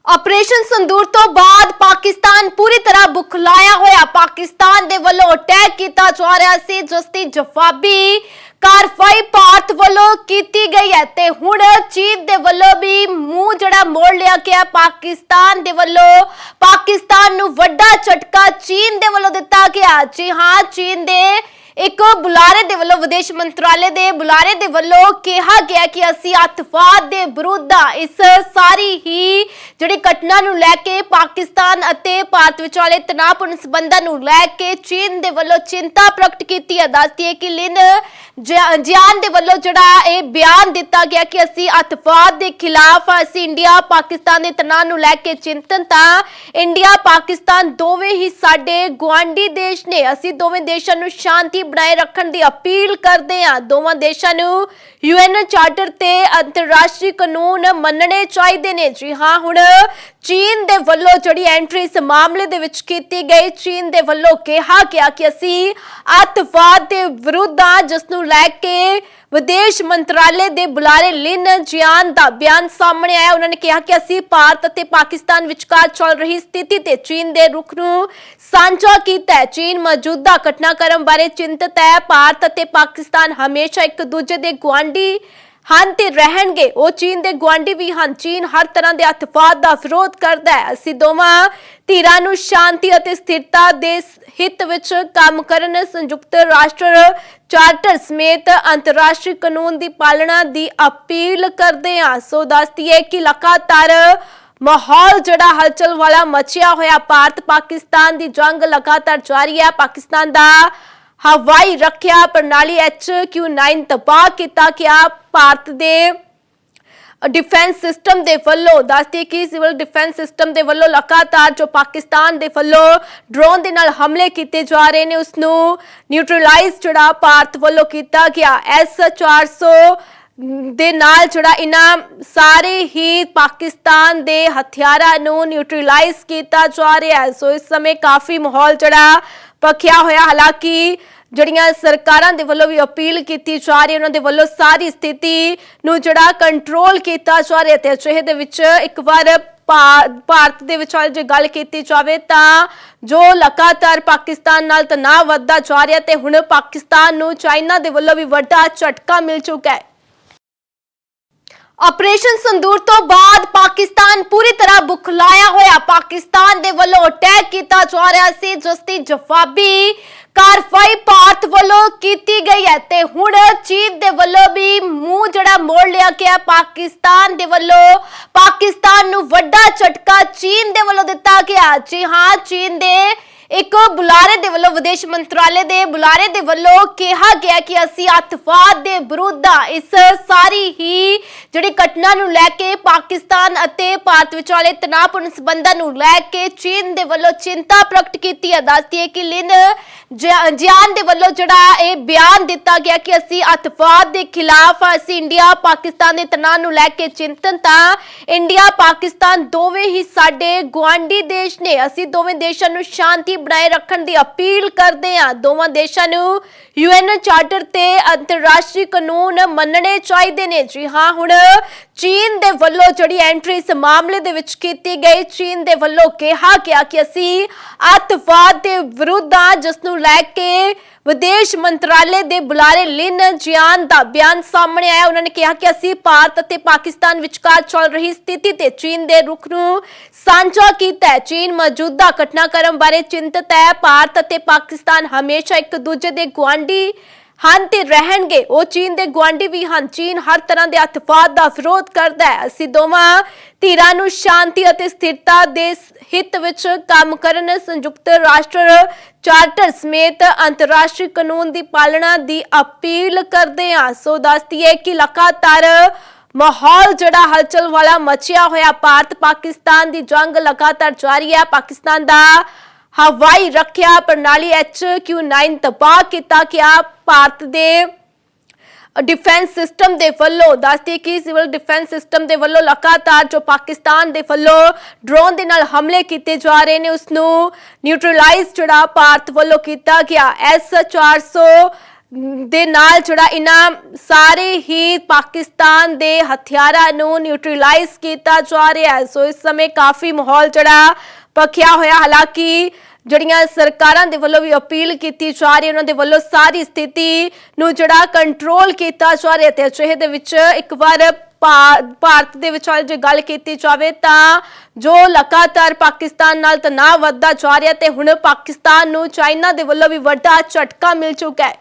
ਆਪਰੇਸ਼ਨ ਸੰਦੂਰ ਤੋਂ ਬਾਅਦ ਪਾਕਿਸਤਾਨ ਪੂਰੀ ਤਰ੍ਹਾਂ ਬੁਖਲਾਇਆ ਹੋਇਆ, ਪਾਕਿਸਤਾਨ ਦੇ ਵੱਲੋਂ ਅਟੈਕ ਕੀਤਾ ਜਾ ਰਿਹਾ ਸੀ, ਜਿਸ ਦੀ ਜਵਾਬੀ ਕਾਰਵਾਈ ਭਾਰਤ ਵੱਲੋਂ ਕੀਤੀ ਗਈ ਹੈ ਤੇ ਹੁਣ ਚੀਨ ਦੇ ਵੱਲੋਂ ਵੀ ਮੂੰਹ ਜਿਹੜਾ ਮੋੜ ਲਿਆ ਗਿਆ। ਪਾਕਿਸਤਾਨ ਦੇ ਵੱਲੋਂ, ਪਾਕਿਸਤਾਨ ਨੂੰ ਵੱਡਾ ਝਟਕਾ ਚੀਨ ਦੇ ਵੱਲੋਂ ਦਿੱਤਾ ਗਿਆ। ਜੀ ਹਾਂ, ਚੀਨ ਦੇ ਇੱਕ ਬੁਲਾਰੇ ਦੇ ਵੱਲੋਂ, ਵਿਦੇਸ਼ ਮੰਤਰਾਲੇ ਦੇ ਬੁਲਾਰੇ ਦੇ ਵੱਲੋਂ ਕਿਹਾ ਗਿਆ ਕਿ ਅਸੀਂ ਅੱਤਵਾਦ ਦੇ ਵਿਰੁੱਧ ਆ। ਇਸ ਸਾਰੀ ਹੀ ਜਿਹੜੀ ਘਟਨਾ ਨੂੰ ਲੈ ਕੇ ਪਾਕਿਸਤਾਨ ਅਤੇ ਭਾਰਤ ਵਿਚਾਲੇ ਤਣਾਅਪੂਰਨ ਸਬੰਧਾਂ ਨੂੰ ਲੈ ਕੇ ਚੀਨ ਦੇ ਵੱਲੋਂ ਚਿੰਤਾ ਪ੍ਰਗਟ ਕੀਤੀ ਹੈ। ਦੱਸਦੀ ਹੈ ਕਿ ਲਿਨ ਜਿਆਨ ਦੇ ਵੱਲੋਂ ਜਿਹੜਾ ਇਹ ਬਿਆਨ ਦਿੱਤਾ ਗਿਆ ਕਿ ਅਸੀਂ ਅੱਤਵਾਦ ਦੇ ਖਿਲਾਫ ਅਸੀਂ ਇੰਡੀਆ ਪਾਕਿਸਤਾਨ ਦੇ ਤਣਾਅ ਨੂੰ ਲੈ ਕੇ ਚਿੰਤਨ ਤਾਂ ਇੰਡੀਆ ਪਾਕਿਸਤਾਨ ਦੋਵੇਂ ਹੀ ਸਾਡੇ ਗੁਆਂਢੀ ਦੇਸ਼ ਨੇ। ਅਸੀਂ ਦੋਵੇਂ ਦੇਸ਼ਾਂ ਨੂੰ ਸ਼ਾਂਤੀ ਬਣਾਏ ਰੱਖਣ ਦੀ ਅਪੀਲ ਕਰਦੇ ਹਾਂ। ਦੋਵਾਂ ਦੇਸ਼ਾਂ ਨੂੰ ਯੂਐਨ ਚਾਰਟਰ ਤੇ ਅੰਤਰਰਾਸ਼ਟਰੀ ਕਾਨੂੰਨ ਮੰਨਣੇ ਚਾਹੀਦੇ ਨੇ। ਜੀ ਹਾਂ, ਹੁਣ ਚੀਨ ਦੇ ਵੱਲੋਂ ਜਿਹੜੀ ਐਂਟਰੀ ਇਸ ਮਾਮਲੇ ਦੇ ਵਿੱਚ ਕੀਤੀ ਗਈ, ਚੀਨ ਦੇ ਵੱਲੋਂ ਕਿਹਾ ਗਿਆ ਕਿ ਅਸੀਂ ਅੱਤਵਾਦ ਦੇ ਵਿਰੁੱਧ ਹਾਂ ਜਿਸ ਨੂੰ ਲੈ ਕੇ ਵਿਦੇਸ਼ ਮੰਤਰਾਲੇ ਦੇ ਬੁਲਾਰੇ ਲਿਨ ਜਿਆਨ ਦਾ ਬਿਆਨ ਸਾਹਮਣੇ ਆਇਆ। ਉਹਨਾਂ ਨੇ ਕਿਹਾ ਕਿ ਅਸੀਂ ਭਾਰਤ ਅਤੇ ਪਾਕਿਸਤਾਨ ਵਿਚਕਾਰ ਚੱਲ ਰਹੀ ਸਥਿਤੀ ਤੇ ਚੀਨ ਦੇ ਰੁਖ ਨੂੰ ਸਾਂਝਾ ਕੀਤਾ ਹੈ। ਚੀਨ ਮੌਜੂਦਾ ਘਟਨਾਕ੍ਰਮ ਬਾਰੇ ਚਿੰਤਤ ਹੈ। ਭਾਰਤ ਅਤੇ ਪਾਕਿਸਤਾਨ ਹਮੇਸ਼ਾ ਇੱਕ ਦੂਜੇ ਦੇ ਗੁਆਂਢੀ ਹਨ ਤੇ ਰਹਿਣਗੇ। ਉਹ ਚੀਨ ਦੇ ਗੁਆਂਢੀ ਵੀ ਹਨ। ਚੀਨ ਹਰ ਤਰ੍ਹਾਂ ਦੇ ਅਤਵਾਦ ਦਾ ਵਿਰੋਧ ਕਰਦਾ ਹੈ। ਅਸੀਂ ਦੋਵਾਂ ਧਿਰਾਂ ਨੂੰ ਸ਼ਾਂਤੀ ਅਤੇ ਸਥਿਰਤਾ ਦੇ ਹਿੱਤ ਵਿੱਚ ਕੰਮ ਕਰਨ ਸੰਯੁਕਤ ਰਾਸ਼ਟਰ ਚਾਰਟਰ ਸਮੇਤ ਅੰਤਰਰਾਸ਼ਟਰੀ ਕਾਨੂੰਨ ਦੀ ਪਾਲਣਾ ਦੀ ਅਪੀਲ ਕਰਦੇ ਹਾਂ। ਸੋ ਦੱਸਦੀ ਹੈ ਕਿ ਲਗਾਤਾਰ ਮਾਹੌਲ ਜਿਹੜਾ ਹਲਚਲ ਵਾਲਾ ਮਚਿਆ ਹੋਇਆ ਭਾਰਤ ਪਾਕਿਸਤਾਨ ਦੀ ਜੰਗ ਲਗਾਤਾਰ ਜਾਰੀ ਹੈ। ਪਾਕਿਸਤਾਨ ਦਾ ਹਵਾਈ ਰੱਖਿਆ ਪ੍ਰਣਾਲੀ HQ9 ਤਬਾਹ ਕੀਤਾ ਗਿਆ ਭਾਰਤ ਦੇ ਡਿਫੈਂਸ ਸਿਸਟਮ ਦੇ ਵੱਲੋਂ, ਦੱਸਦੀ ਕਿ ਸਿਵਲ ਡਿਫੈਂਸ ਸਿਸਟਮ ਦੇ ਵੱਲੋਂ ਲਗਾਤਾਰ ਜੋ ਪਾਕਿਸਤਾਨ ਦੇ ਵੱਲੋਂ ਡਰੋਨ ਦੇ ਨਾਲ ਹਮਲੇ ਕੀਤੇ ਜਾ ਰਹੇ ਨੇ ਉਸ ਨੂੰ ਨਿਊਟਰਲਾਈਜ਼ ਜਿਹੜਾ ਭਾਰਤ ਵੱਲੋਂ ਕੀਤਾ ਗਿਆ। ਐਸ 400 ਦੇ ਨਾਲ ਜਿਹੜਾ ਇਹਨਾਂ ਸਾਰੇ ਹੀ ਪਾਕਿਸਤਾਨ ਦੇ ਹਥਿਆਰਾਂ ਨੂੰ ਨਿਊਟਰਲਾਈਜ਼ ਕੀਤਾ ਜਾ ਰਿਹਾ ਹੈ। ਸੋ ਇਸ ਸਮੇਂ ਕਾਫੀ ਮਾਹੌਲ ਜਿਹੜਾ ਪੱਖਿਆ ਹੋਇਆ। ਹਾਲਾਂਕਿ ਜਿਹੜੀਆਂ ਸਰਕਾਰਾਂ ਦੇ ਵੱਲੋਂ ਵੀ ਅਪੀਲ ਕੀਤੀ ਜਾ ਰਹੀ ਹੈ, ਉਹਨਾਂ ਦੇ ਵੱਲੋਂ ਸਾਰੀ ਸਥਿਤੀ ਨੂੰ ਜਿਹੜਾ ਕੰਟਰੋਲ ਕੀਤਾ ਜਾ ਰਿਹਾ ਤੇ ਅਜਿਹੇ ਦੇ ਵਿੱਚ ਇੱਕ ਵਾਰ ਭਾ- ਭਾਰਤ ਦੇ ਵਿਚਾਲੇ ਜੇ ਗੱਲ ਕੀਤੀ ਜਾਵੇ ਤਾਂ ਜੋ ਲਗਾਤਾਰ ਪਾਕਿਸਤਾਨ ਨਾਲ ਤਣਾਅ ਵੱਧਦਾ ਜਾ ਰਿਹਾ ਤੇ ਹੁਣ ਪਾਕਿਸਤਾਨ ਨੂੰ ਚਾਈਨਾ ਦੇ ਵੱਲੋਂ ਵੀ ਵੱਡਾ ਝਟਕਾ ਮਿਲ ਚੁੱਕਾ ਹੈ। ਆਪਰੇਸ਼ਨ ਸੰਦੂਰ ਤੋਂ ਬਾਅਦ ਪਾਕਿਸਤਾਨ ਪੂਰੀ ਤਰ੍ਹਾਂ ਬੁਖਲਾਇਆ ਹੋਇਆ। ਪਾਕਿਸਤਾਨ ਦੇ ਵੱਲੋਂ ਅਟੈਕ ਕੀਤਾ ਜਾ ਰਿਹਾ ਸੀ, ਜਿਸ ਦੀ ਜਵਾਬੀ ਕਾਰਵਾਈ ਭਾਰਤ ਵੱਲੋਂ ਕੀਤੀ ਗਈ ਹੈ ਤੇ ਹੁਣ ਚੀਨ ਦੇ ਵੱਲੋਂ ਵੀ ਮੂੰਹ ਜਿਹੜਾ ਮੋੜ ਲਿਆ ਗਿਆ ਪਾਕਿਸਤਾਨ ਦੇ ਵੱਲੋਂ, ਪਾਕਿਸਤਾਨ ਨੂੰ ਵੱਡਾ ਝਟਕਾ ਚੀਨ ਦੇ ਵੱਲੋਂ ਦਿੱਤਾ ਗਿਆ। ਜੀ ਹਾਂ, ਚੀਨ ਦੇ ਇੱਕ ਬੁਲਾਰੇ ਦੇ ਵੱਲੋਂ ਵਿਦੇਸ਼ ਮੰਤਰਾਲੇ ਦੇ ਬੁਲਾਰੇ ਦੇ ਵੱਲੋਂ ਕਿਹਾ ਗਿਆ ਕਿ ਅਸੀਂ ਅੱਤਵਾਦ ਦੇ ਵਿਰੁੱਧ ਹਾਂ ਇਸ ਸਾਰੀ ਹੀ ਜਿਹੜੀ ਘਟਨਾ ਨੂੰ ਲੈ ਕੇ ਪਾਕਿਸਤਾਨ ਅਤੇ ਭਾਰਤ ਵਿਚਾਲੇ ਤਣਾਅਪੂਰਨ ਸਬੰਧਾਂ ਨੂੰ ਲੈ ਕੇ ਚੀਨ ਦੇ ਵੱਲੋਂ ਚਿੰਤਾ ਪ੍ਰਗਟ ਕੀਤੀ ਹੈ ਦੱਸਦੀ ਹੈ ਕਿ ਲਿਨ ਜਿਆਨ ਦੇ ਵੱਲੋਂ ਜਿਹੜਾ ਇਹ ਬਿਆਨ ਦਿੱਤਾ ਗਿਆ ਕਿ ਅਸੀਂ ਅੱਤਵਾਦ ਦੇ ਖਿਲਾਫ ਅਸੀਂ ਇੰਡੀਆ, ਪਾਕਿਸਤਾਨ ਦੇ ਤਣਾਅ ਨੂੰ ਲੈ ਕੇ ਚਿੰਤਨ ਤਾਂ ਇੰਡੀਆ, ਪਾਕਿਸਤਾਨ ਦੋਵੇਂ ਹੀ ਸਾਡੇ ਗੁਆਂਢੀ ਦੇਸ਼ ਨੇ। ਅਸੀਂ ਦੋਵੇਂ ਦੇਸ਼ਾਂ ਨੂੰ ਸ਼ਾਂਤੀ ਬਣਾਏ ਰੱਖਣ ਦੀ ਅਪੀਲ ਕਰਦੇ ਹਾਂ। ਦੋਵਾਂ ਦੇਸ਼ਾਂ ਨੂੰ ਯੂਐਨ ਚਾਰਟਰ ਤੇ ਅੰਤਰਰਾਸ਼ਟਰੀ ਕਾਨੂੰਨ ਮੰਨਣੇ ਚਾਹੀਦੇ ਨੇ। ਜੀ ਹਾਂ, ਹੁਣ ਚੀਨ ਦੇ ਵੱਲੋਂ ਜਿਹੜੀ ਐਂਟਰੀ ਇਸ ਮਾਮਲੇ ਦੇ ਵਿੱਚ ਕੀਤੀ ਗਈ, ਚੀਨ ਦੇ ਵੱਲੋਂ ਕਿਹਾ ਗਿਆ ਕਿ ਅਸੀਂ ਅੱਤਵਾਦ ਦੇ ਵਿਰੁੱਧ ਹਾਂ ਜਿਸ ਨੂੰ ਲੈ ਕੇ ਵਿਦੇਸ਼ ਮੰਤਰਾਲੇ ਦੇ ਬੁਲਾਰੇ ਲਿਨ ਜਿਆਨ ਦਾ ਬਿਆਨ ਸਾਹਮਣੇ ਆਇਆ। ਉਹਨਾਂ ਨੇ ਕਿਹਾ ਕਿ ਅਸੀਂ ਭਾਰਤ ਅਤੇ ਪਾਕਿਸਤਾਨ ਵਿਚਕਾਰ ਚੱਲ ਰਹੀ ਸਥਿਤੀ ਤੇ ਚੀਨ ਦੇ ਰੁਖ ਨੂੰ ਸਾਂਝਾ ਕੀਤਾ ਹੈ। ਚੀਨ ਮੌਜੂਦਾ ਘਟਨਾਕ੍ਰਮ ਬਾਰੇ ਚਿੰਤਤ ਹੈ। ਭਾਰਤ ਅਤੇ ਪਾਕਿਸਤਾਨ ਹਮੇਸ਼ਾ ਇੱਕ ਦੂਜੇ ਦੇ ਗੁਆਂਢੀ ਹਨ ਤੇ ਰਹਿਣਗੇ। ਉਹ ਚੀਨ ਦੇ ਗੁਆਂਢੀ ਵੀ ਹਨ। ਚੀਨ ਹਰ ਤਰ੍ਹਾਂ ਦੇ ਅਤਵਾਦ ਦਾ ਵਿਰੋਧ ਕਰਦਾ ਹੈ। ਅਸੀਂ ਦੋਵਾਂ ਧਿਰਾਂ ਨੂੰ ਸ਼ਾਂਤੀ ਅਤੇ ਸਥਿਰਤਾ ਦੇ ਹਿੱਤ ਵਿੱਚ ਕੰਮ ਕਰਨ ਸੰਯੁਕਤ ਰਾਸ਼ਟਰ ਚਾਰਟਰ ਸਮੇਤ ਅੰਤਰਰਾਸ਼ਟਰੀ ਕਾਨੂੰਨ ਦੀ ਪਾਲਣਾ ਦੀ ਅਪੀਲ ਕਰਦੇ ਹਾਂ। ਸੋ ਦੱਸਦੀ ਹੈ ਕਿ ਲਗਾਤਾਰ ਮਾਹੌਲ ਜਿਹੜਾ ਹਲਚਲ ਵਾਲਾ ਮਚਿਆ ਹੋਇਆ ਭਾਰਤ, ਪਾਕਿਸਤਾਨ ਦੀ ਜੰਗ ਲਗਾਤਾਰ ਜਾਰੀ ਹੈ। ਪਾਕਿਸਤਾਨ ਦਾ ਹਵਾਈ ਰੱਖਿਆ ਪ੍ਰਣਾਲੀ HQ9 ਤਬਾਹ ਕੀਤਾ ਗਿਆ। ਭਾਰਤ ਦੇ ਡਿਫੈਂਸ ਸਿਸਟਮ ਦੇ ਵੱਲੋਂ ਦੱਸਦੀ ਕਿ ਸਿਵਲ ਡਿਫੈਂਸ ਸਿਸਟਮ ਦੇ ਵੱਲੋਂ ਲਗਾਤਾਰ ਜੋ ਪਾਕਿਸਤਾਨ ਦੇ ਵੱਲੋਂ ਡਰੋਨ ਦੇ ਨਾਲ ਹਮਲੇ ਕੀਤੇ ਜਾ ਰਹੇ ਨੇ ਉਸ ਨੂੰ ਨਿਊਟਰਲਾਈਜ਼ ਜਿਹੜਾ ਭਾਰਤ ਵੱਲੋਂ ਕੀਤਾ ਗਿਆ। ਐਸ 400 ਦੇ ਨਾਲ ਜਿਹੜਾ ਇਹਨਾਂ ਸਾਰੇ ਹੀ ਪਾਕਿਸਤਾਨ ਦੇ ਹਥਿਆਰਾਂ ਨੂੰ ਨਿਊਟਰਲਾਈਜ਼ ਕੀਤਾ ਜਾ ਰਿਹਾ ਹੈ। ਸੋ ਇਸ ਸਮੇਂ ਕਾਫੀ ਮਾਹੌਲ ਜਿਹੜਾ ਪੱਖਿਆ ਹੋਇਆ। ਹਾਲਾਂਕਿ ਜਿਹੜੀਆਂ ਸਰਕਾਰਾਂ ਦੇ ਵੱਲੋਂ ਵੀ ਅਪੀਲ ਕੀਤੀ ਜਾ ਰਹੀ ਹੈ, ਉਹਨਾਂ ਦੇ ਵੱਲੋਂ ਸਾਰੀ ਸਥਿਤੀ ਨੂੰ ਜਿਹੜਾ ਕੰਟਰੋਲ ਕੀਤਾ ਜਾ ਰਿਹਾ ਤੇ ਅਜਿਹੇ ਦੇ ਵਿੱਚ ਇੱਕ ਵਾਰ ਭਾਰਤ ਦੇ ਵਿੱਚ ਜੇ ਗੱਲ ਕੀਤੀ ਜਾਵੇ ਤਾਂ ਜੋ ਲਗਾਤਾਰ ਪਾਕਿਸਤਾਨ ਨਾਲ ਤਣਾਅ ਵੱਧਦਾ ਜਾ ਰਿਹਾ ਤੇ ਹੁਣ ਪਾਕਿਸਤਾਨ ਨੂੰ ਚਾਈਨਾ ਦੇ ਵੱਲੋਂ ਵੀ ਵੱਡਾ ਝਟਕਾ ਮਿਲ ਚੁੱਕਾ ਹੈ।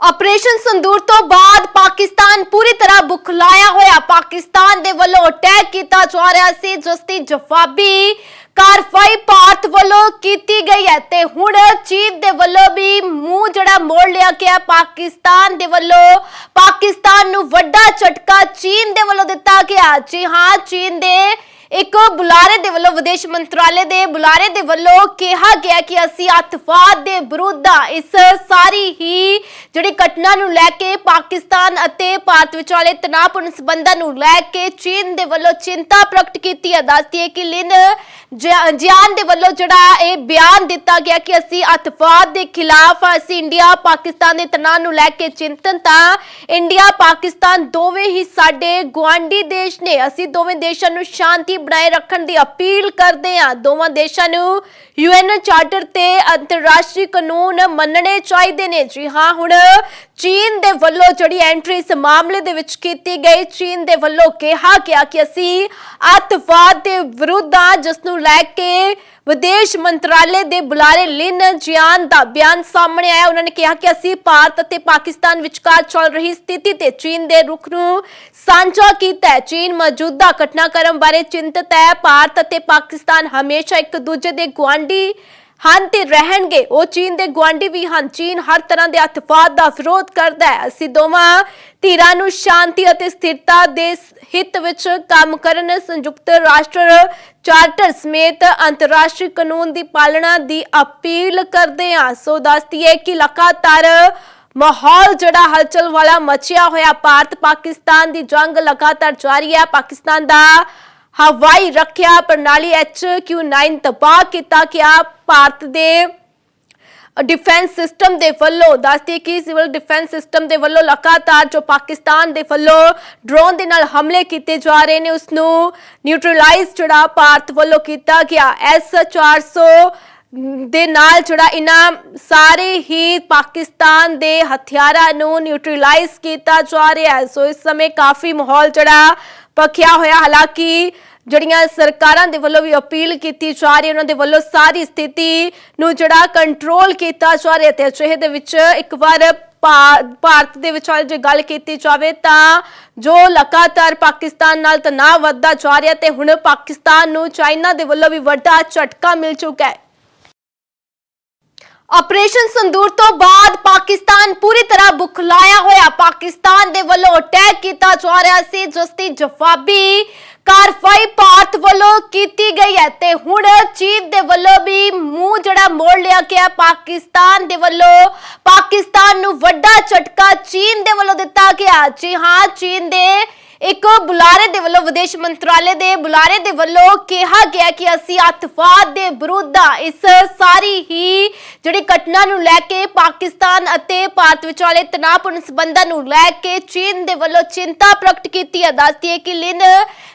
ਆਪਰੇਸ਼ਨ ਸੰਦੂਰ ਤੋਂ ਬਾਅਦ ਪਾਕਿਸਤਾਨ ਪੂਰੀ ਤਰ੍ਹਾਂ ਬੁਖਲਾਇਆ ਹੋਇਆ, ਪਾਕਿਸਤਾਨ ਦੇ ਵੱਲੋਂ ਅਟੈਕ ਕੀਤਾ ਜਾ ਰਿਹਾ ਸੀ, ਜਿਸ ਦੀ ਜਵਾਬੀ ਕਾਰਵਾਈ ਭਾਰਤ ਵੱਲੋਂ ਕੀਤੀ ਗਈ ਹੈ ਤੇ ਹੁਣ ਚੀਨ ਦੇ ਵੱਲੋਂ ਵੀ ਮੂੰਹ ਜਿਹੜਾ ਮੋੜ ਲਿਆ ਗਿਆ ਪਾਕਿਸਤਾਨ ਦੇ ਵੱਲੋਂ, ਪਾਕਿਸਤਾਨ ਨੂੰ ਵੱਡਾ ਝਟਕਾ ਚੀਨ ਦੇ ਵੱਲੋਂ ਦਿੱਤਾ ਗਿਆ। ਜੀ ਹਾਂ, ਚੀਨ ਦੇ ਇੱਕ ਬੁਲਾਰੇ ਦੇ ਵੱਲੋਂ ਵਿਦੇਸ਼ ਮੰਤਰਾਲੇ ਦੇ ਬੁਲਾਰੇ ਦੇ ਵੱਲੋਂ ਕਿਹਾ ਗਿਆ ਕਿ ਅਸੀਂ ਅੱਤਵਾਦ ਦੇ ਵਿਰੁੱਧ ਹਾਂ। ਇਸ ਸਾਰੀ ਹੀ ਜਿਹੜੀ ਘਟਨਾ ਨੂੰ ਲੈ ਕੇ ਪਾਕਿਸਤਾਨ ਅਤੇ ਭਾਰਤ ਵਿਚਾਲੇ ਤਣਾਅਪੂਰਨ ਸਬੰਧਾਂ ਨੂੰ ਲੈ ਕੇ ਚੀਨ ਦੇ ਵੱਲੋਂ ਚਿੰਤਾ ਪ੍ਰਗਟ ਕੀਤੀ ਹੈ ਦੱਸਦੀ ਹੈ ਕਿ ਲਿਨ ਜਿਆਨ ਦੇ ਵੱਲੋਂ ਜਿਹੜਾ ਇਹ ਬਿਆਨ ਦਿੱਤਾ ਗਿਆ ਕਿ ਅਸੀਂ ਅੱਤਵਾਦ ਦੇ ਖਿਲਾਫ ਅਸੀਂ ਇੰਡੀਆ, ਪਾਕਿਸਤਾਨ ਦੇ ਤਣਾਅ ਨੂੰ ਲੈ ਕੇ ਚਿੰਤਨ ਤਾਂ ਇੰਡੀਆ, ਪਾਕਿਸਤਾਨ ਦੋਵੇਂ ਹੀ ਸਾਡੇ ਗੁਆਂਢੀ ਦੇਸ਼ ਨੇ। ਅਸੀਂ ਦੋਵੇਂ ਦੇਸ਼ਾਂ ਨੂੰ ਸ਼ਾਂਤੀ ਬਣਾਏ ਰੱਖਣ ਦੀ ਅਪੀਲ ਕਰਦੇ ਹਾਂ ਦੋਵਾਂ ਦੇਸ਼ਾਂ ਨੂੰ ਯੂਐਨ ਚਾਰਟਰ ਤੇ ਅੰਤਰਰਾਸ਼ਟਰੀ ਕਾਨੂੰਨ ਮੰਨਣੇ ਚਾਹੀਦੇ ਨੇ। ਜੀ ਹਾਂ, ਹੁਣ ਚੀਨ ਦੇ ਵੱਲੋਂ ਜਿਹੜੀ ਐਂਟਰੀ ਇਸ ਮਾਮਲੇ ਦੇ ਵਿੱਚ ਕੀਤੀ ਗਈ, ਚੀਨ ਦੇ ਵੱਲੋਂ ਕਿਹਾ ਗਿਆ ਕਿ ਅਸੀਂ ਅੱਤਵਾਦ ਦੇ ਵਿਰੁੱਧ ਹਾਂ, ਜਿਸ ਨੂੰ ਲੈ ਕੇ ਵਿਦੇਸ਼ ਮੰਤਰਾਲੇ ਦੇ ਬੁਲਾਰੇ ਲਿਨ ਜਿਆਨ ਦਾ ਬਿਆਨ ਸਾਹਮਣੇ ਆਇਆ। ਉਹਨਾਂ ਨੇ ਕਿਹਾ ਕਿ ਅਸੀਂ ਭਾਰਤ ਅਤੇ ਪਾਕਿਸਤਾਨ ਵਿਚਕਾਰ ਚੱਲ ਰਹੀ ਸਥਿਤੀ ਤੇ ਚੀਨ ਦੇ ਰੁਖ ਨੂੰ ਸਾਂਝਾ ਕੀਤਾ ਹੈ। ਚੀਨ ਮੌਜੂਦਾ ਘਟਨਾਕ੍ਰਮ ਬਾਰੇ ਚਿੰਤਤ ਹੈ। ਭਾਰਤ ਅਤੇ ਪਾਕਿਸਤਾਨ ਹਮੇਸ਼ਾ ਇੱਕ ਦੂਜੇ ਦੇ ਗੁਆਂਢੀ ਹਨ ਤੇ ਰਹਿਣਗੇ। ਉਹ ਚੀਨ ਦੇ ਗੁਆਂਢੀ ਵੀ ਹਨ। ਚੀਨ ਹਰ ਤਰ੍ਹਾਂ ਦੇ ਅੱਤਵਾਦ ਦਾ ਵਿਰੋਧ ਕਰਦਾ ਹੈ। ਅਸੀਂ ਦੋਵਾਂ ਧਿਰਾਂ ਨੂੰ ਸ਼ਾਂਤੀ ਅਤੇ ਸਥਿਰਤਾ ਦੇ ਹਿੱਤ ਵਿੱਚ ਕੰਮ ਕਰਨ, ਸੰਯੁਕਤ ਰਾਸ਼ਟਰ ਚਾਰਟਰ ਸਮੇਤ ਅੰਤਰਰਾਸ਼ਟਰੀ ਕਾਨੂੰਨ ਦੀ ਪਾਲਣਾ ਦੀ ਅਪੀਲ ਕਰਦੇ ਹਾਂ। ਸੋ ਦੱਸਦੀ ਹੈ ਕਿ ਲਗਾਤਾਰ ਮਾਹੌਲ ਜਿਹੜਾ ਹਲਚਲ ਵਾਲਾ ਮਚਿਆ ਹੋਇਆ ਭਾਰਤ ਪਾਕਿਸਤਾਨ ਦੀ ਜੰਗ ਲਗਾਤਾਰ ਜਾਰੀ ਹੈ। ਪਾਕਿਸਤਾਨ ਦਾ ਹਵਾਈ ਰੱਖਿਆ ਪ੍ਰਣਾਲੀ HQ9 ਤਬਾਹ ਕੀਤਾ ਗਿਆ। ਭਾਰਤ ਦੇ ਡਿਫੈਂਸ ਸਿਸਟਮ ਦੇ ਵੱਲੋਂ ਦੱਸਦੇ ਕਿ ਸਿਵਲ ਡਿਫੈਂਸ ਸਿਸਟਮ ਦੇ ਵੱਲੋਂ ਲਗਾਤਾਰ ਜੋ ਪਾਕਿਸਤਾਨ ਦੇ ਵੱਲੋਂ ਡਰੋਨ ਦੇ ਨਾਲ ਹਮਲੇ ਕੀਤੇ ਜਾ ਰਹੇ ਨੇ ਉਸ ਨੂੰ ਨਿਊਟਰਲਾਈਜ਼ ਜਿਹੜਾ ਭਾਰਤ ਵੱਲੋਂ ਕੀਤਾ ਗਿਆ। ਐਸ 400 ਦੇ ਨਾਲ ਜਿਹੜਾ ਇਹਨਾਂ ਸਾਰੇ ਹੀ ਪਾਕਿਸਤਾਨ ਦੇ ਹਥਿਆਰਾਂ ਨੂੰ ਨਿਊਟਰਲਾਈਜ਼ ਕੀਤਾ ਜਾ ਰਿਹਾ ਹੈ। ਸੋ ਇਸ ਸਮੇਂ ਕਾਫੀ ਮਾਹੌਲ ਜਿਹੜਾ ਪੱਖਿਆ ਹੋਇਆ। ਹਾਲਾਂਕਿ ਜਿਹੜੀਆਂ ਸਰਕਾਰਾਂ ਦੇ ਵੱਲੋਂ ਵੀ ਅਪੀਲ ਕੀਤੀ ਜਾ ਰਹੀ ਹੈ, ਉਹਨਾਂ ਦੇ ਵੱਲੋਂ ਸਾਰੀ ਸਥਿਤੀ ਨੂੰ ਜਿਹੜਾ ਕੰਟਰੋਲ ਕੀਤਾ ਜਾ ਰਿਹਾ ਤੇ ਅਜਿਹੇ ਦੇ ਵਿੱਚ ਇੱਕ ਵਾਰ ਭਾ- ਭਾਰਤ ਦੇ ਵਿੱਚ ਜੇ ਗੱਲ ਕੀਤੀ ਜਾਵੇ ਤਾਂ ਜੋ ਲਗਾਤਾਰ ਪਾਕਿਸਤਾਨ ਨਾਲ ਤਣਾਅ ਵੱਧਦਾ ਜਾ ਰਿਹਾ ਤੇ ਹੁਣ ਪਾਕਿਸਤਾਨ ਨੂੰ ਚਾਈਨਾ ਦੇ ਵੱਲੋਂ ਵੀ ਵੱਡਾ ਝਟਕਾ ਮਿਲ ਚੁੱਕਾ ਹੈ। ਆਪਰੇਸ਼ਨ ਸੰਦੂਰ ਤੋਂ ਬਾਅਦ ਪਾਕਿਸਤਾਨ ਪੂਰੀ ਤਰ੍ਹਾਂ ਬੁਖਲਾਇਆ ਹੋਇਆ। ਪਾਕਿਸਤਾਨ ਦੇ ਵੱਲੋਂ ਅਟੈਕ ਕੀਤਾ ਜਾ ਰਿਹਾ ਸੀ, ਜਿਸ ਦੀ ਜਵਾਬੀ ਕਾਰਵਾਈ ਭਾਰਤ ਵੱਲੋਂ ਕੀਤੀ ਗਈ ਹੈ ਤੇ ਹੁਣ ਚੀਨ ਦੇ ਵੱਲੋਂ ਵੀ ਮੂੰਹ ਜਿਹੜਾ ਮੋੜ ਲਿਆ ਗਿਆ। ਪਾਕਿਸਤਾਨ ਦੇ ਵੱਲੋਂ, ਪਾਕਿਸਤਾਨ ਨੂੰ ਵੱਡਾ ਝਟਕਾ ਚੀਨ ਦੇ ਵੱਲੋਂ ਦਿੱਤਾ ਗਿਆ। ਜੀ ਹਾਂ, ਚੀਨ ਦੇ ਇੱਕ ਬੁਲਾਰੇ ਦੇ ਵੱਲੋਂ ਵਿਦੇਸ਼ ਮੰਤਰਾਲੇ ਦੇ ਬੁਲਾਰੇ ਦੇ ਵੱਲੋਂ ਕਿਹਾ ਗਿਆ ਕਿ ਅਸੀਂ ਅੱਤਵਾਦ ਦੇ ਵਿਰੁੱਧ ਹਾਂ। ਇਸ ਸਾਰੀ ਹੀ ਜਿਹੜੀ ਘਟਨਾ ਨੂੰ ਲੈ ਕੇ ਪਾਕਿਸਤਾਨ ਅਤੇ ਭਾਰਤ ਵਿਚਾਲੇ ਤਣਾਅਪੂਰਨ ਸਬੰਧਾਂ ਨੂੰ ਲੈ ਕੇ ਚੀਨ ਦੇ ਵੱਲੋਂ ਚਿੰਤਾ ਪ੍ਰਗਟ ਕੀਤੀ ਹੈ ਦੱਸਦੀ ਹੈ ਕਿ ਲਿਨ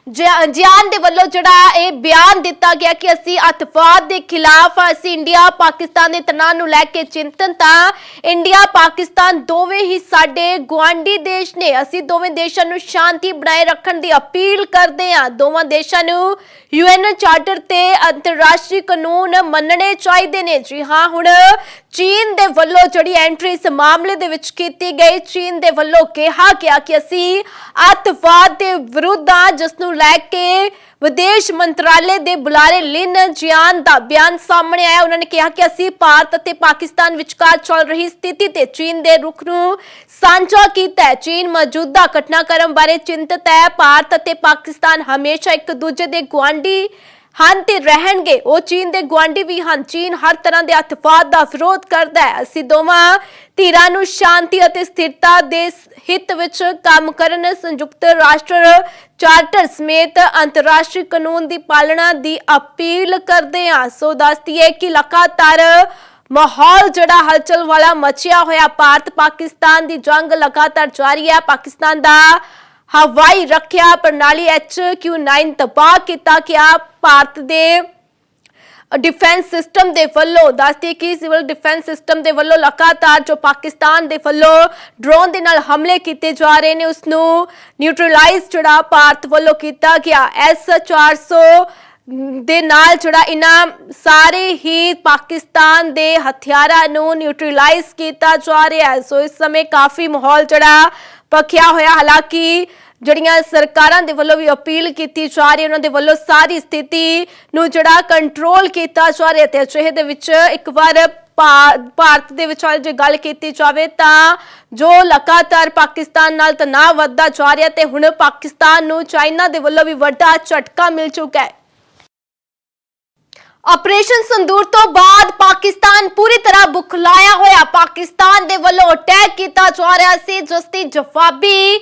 ਜਿਆਨ ਦੇ ਵੱਲੋਂ ਜਿਹੜਾ ਇਹ ਬਿਆਨ ਦਿੱਤਾ ਗਿਆ ਕਿ ਅਸੀਂ ਅੱਤਵਾਦ ਦੇ ਖਿਲਾਫ ਅਸੀਂ ਇੰਡੀਆ ਪਾਕਿਸਤਾਨ ਦੇ ਤਣਾਅ ਨੂੰ ਲੈ ਕੇ ਚਿੰਤਨ ਤਾਂ ਇੰਡੀਆ ਪਾਕਿਸਤਾਨ ਦੋਵੇਂ ਹੀ ਸਾਡੇ ਗੁਆਂਢੀ ਦੇਸ਼ ਨੇ। ਅਸੀਂ ਦੋਵੇਂ ਦੇਸ਼ਾਂ ਨੂੰ ਸ਼ਾਂਤੀ ਬਣਾਏ ਰੱਖਣ ਦੀ ਅਪੀਲ ਕਰਦੇ ਹਾਂ। ਦੋਵਾਂ ਦੇਸ਼ਾਂ ਨੂੰ ਯੂਐਨ ਚਾਰਟਰ ਤੇ ਅੰਤਰਰਾਸ਼ਟਰੀ ਕਾਨੂੰਨ ਮੰਨਣੇ ਚਾਹੀਦੇ ਨੇ। ਜੀ ਹਾਂ, ਹੁਣ ਚੀਨ ਦੇ ਵੱਲੋਂ ਜਿਹੜੀ ਐਂਟਰੀ ਇਸ ਮਾਮਲੇ ਦੇ ਵਿੱਚ ਕੀਤੀ ਗਈ, ਚੀਨ ਦੇ ਵੱਲੋਂ ਕਿਹਾ ਗਿਆ ਕਿ ਅਸੀਂ ਅੱਤਵਾਦ ਦੇ ਵਿਰੁੱਧ ਹਾਂ ਜਿਸ ਨੂੰ ਲੈ ਕੇ ਵਿਦੇਸ਼ ਮੰਤਰਾਲੇ ਦੇ ਬੁਲਾਰੇ ਲਿਨ ਜਿਆਨ ਦਾ ਬਿਆਨ ਸਾਹਮਣੇ ਆਇਆ। ਉਹਨਾਂ ਨੇ ਕਿਹਾ ਕਿ ਅਸੀਂ ਭਾਰਤ ਅਤੇ ਪਾਕਿਸਤਾਨ ਵਿਚਕਾਰ ਚੱਲ ਰਹੀ ਸਥਿਤੀ ਤੇ ਚੀਨ ਦੇ ਰੁਖ ਨੂੰ ਸਾਂਝਾ ਕੀਤਾ ਹੈ। ਚੀਨ ਮੌਜੂਦਾ ਘਟਨਾਕ੍ਰਮ ਬਾਰੇ ਚਿੰਤਤ ਹੈ। ਭਾਰਤ ਅਤੇ ਪਾਕਿਸਤਾਨ ਹਮੇਸ਼ਾ ਇੱਕ ਦੂਜੇ ਦੇ ਗੁਆਂਢੀ ਹਨ ਤੇ ਰਹਿਣਗੇ। ਉਹ ਚੀਨ ਦੇ ਗੁਆਂਢੀ ਵੀ ਹਨ। ਚੀਨ ਹਰ ਤਰ੍ਹਾਂ ਦੇ ਅੱਤਵਾਦ ਦਾ ਵਿਰੋਧ ਕਰਦਾ ਹੈ। ਅਸੀਂ ਦੋਵਾਂ ਧਿਰਾਂ ਨੂੰ ਸ਼ਾਂਤੀ ਅਤੇ ਸਥਿਰਤਾ ਦੇ ਹਿੱਤ ਵਿੱਚ ਕੰਮ ਕਰਨ ਸੰਯੁਕਤ ਰਾਸ਼ਟਰ ਚਾਰਟਰ ਸਮੇਤ ਅੰਤਰਰਾਸ਼ਟਰੀ ਕਾਨੂੰਨ ਦੀ ਪਾਲਣਾ ਦੀ ਅਪੀਲ ਕਰਦੇ ਹਾਂ। ਸੋ ਦੱਸਦੀ ਹੈ ਕਿ ਲਗਾਤਾਰ ਮਾਹੌਲ ਜਿਹੜਾ ਹਲਚਲ ਵਾਲਾ ਮਚਿਆ ਹੋਇਆ ਭਾਰਤ ਪਾਕਿਸਤਾਨ ਦੀ ਜੰਗ ਲਗਾਤਾਰ ਜਾਰੀ ਹੈ। ਪਾਕਿਸਤਾਨ ਦਾ ਹਵਾਈ ਰੱਖਿਆ ਪ੍ਰਣਾਲੀ HQ9 ਤਬਾਹ ਕੀਤਾ ਗਿਆ। ਭਾਰਤ ਦੇ ਡਿਫੈਂਸ ਸਿਸਟਮ ਦੇ ਵੱਲੋਂ ਦੱਸਦੇ ਕਿ ਸਿਵਲ ਡਿਫੈਂਸ ਸਿਸਟਮ ਦੇ ਵੱਲੋਂ ਲਗਾਤਾਰ ਜੋ ਪਾਕਿਸਤਾਨ ਦੇ ਵੱਲੋਂ ਡਰੋਨ ਦੇ ਨਾਲ ਹਮਲੇ ਕੀਤੇ ਜਾ ਰਹੇ ਨੇ ਉਸ ਨੂੰ ਨਿਊਟਰਲਾਈਜ਼ ਜਿਹੜਾ ਭਾਰਤ ਵੱਲੋਂ ਕੀਤਾ ਗਿਆ। ਐਸ 400 ਦੇ ਨਾਲ ਜਿਹੜਾ ਇਹਨਾਂ ਸਾਰੇ ਹੀ ਪਾਕਿਸਤਾਨ ਦੇ ਹਥਿਆਰਾਂ ਨੂੰ ਨਿਊਟਰਲਾਈਜ਼ ਕੀਤਾ ਜਾ ਰਿਹਾ ਹੈ। ਸੋ ਇਸ ਸਮੇਂ ਕਾਫੀ ਮਾਹੌਲ ਜਿਹੜਾ ਪੱਖਿਆ ਹੋਇਆ। ਹਾਲਾਂਕਿ ਜਿਹੜੀਆਂ ਸਰਕਾਰਾਂ ਦੇ ਵੱਲੋਂ ਵੀ ਅਪੀਲ ਕੀਤੀ ਜਾ ਰਹੀ ਹੈ, ਉਹਨਾਂ ਦੇ ਵੱਲੋਂ ਸਾਰੀ ਸਥਿਤੀ ਨੂੰ ਜਿਹੜਾ ਕੰਟਰੋਲ ਕੀਤਾ ਜਾ ਰਿਹਾ ਤੇ ਅਜਿਹੇ ਦੇ ਵਿੱਚ ਇੱਕ ਵਾਰ ਭਾ- ਭਾਰਤ ਦੇ ਵਿਚਾਲੇ ਜੇ ਗੱਲ ਕੀਤੀ ਜਾਵੇ ਤਾਂ ਜੋ ਲਗਾਤਾਰ ਪਾਕਿਸਤਾਨ ਨਾਲ ਤਣਾਅ ਵੱਧਦਾ ਜਾ ਰਿਹਾ ਤੇ ਹੁਣ ਪਾਕਿਸਤਾਨ ਨੂੰ ਚਾਈਨਾ ਦੇ ਵੱਲੋਂ ਵੀ ਵੱਡਾ ਝਟਕਾ ਮਿਲ ਚੁੱਕਾ ਹੈ। ਆਪਰੇਸ਼ਨ ਸੰਦੂਰ ਤੋਂ ਬਾਅਦ ਪਾਕਿਸਤਾਨ ਪੂਰੀ ਤਰ੍ਹਾਂ ਬੁਖਲਾਇਆ ਹੋਇਆ। ਪਾਕਿਸਤਾਨ ਦੇ ਵੱਲੋਂ ਅਟੈਕ ਕੀਤਾ ਜਾ ਰਿਹਾ ਸੀ, ਜਿਸ ਦੀ ਜਵਾਬੀ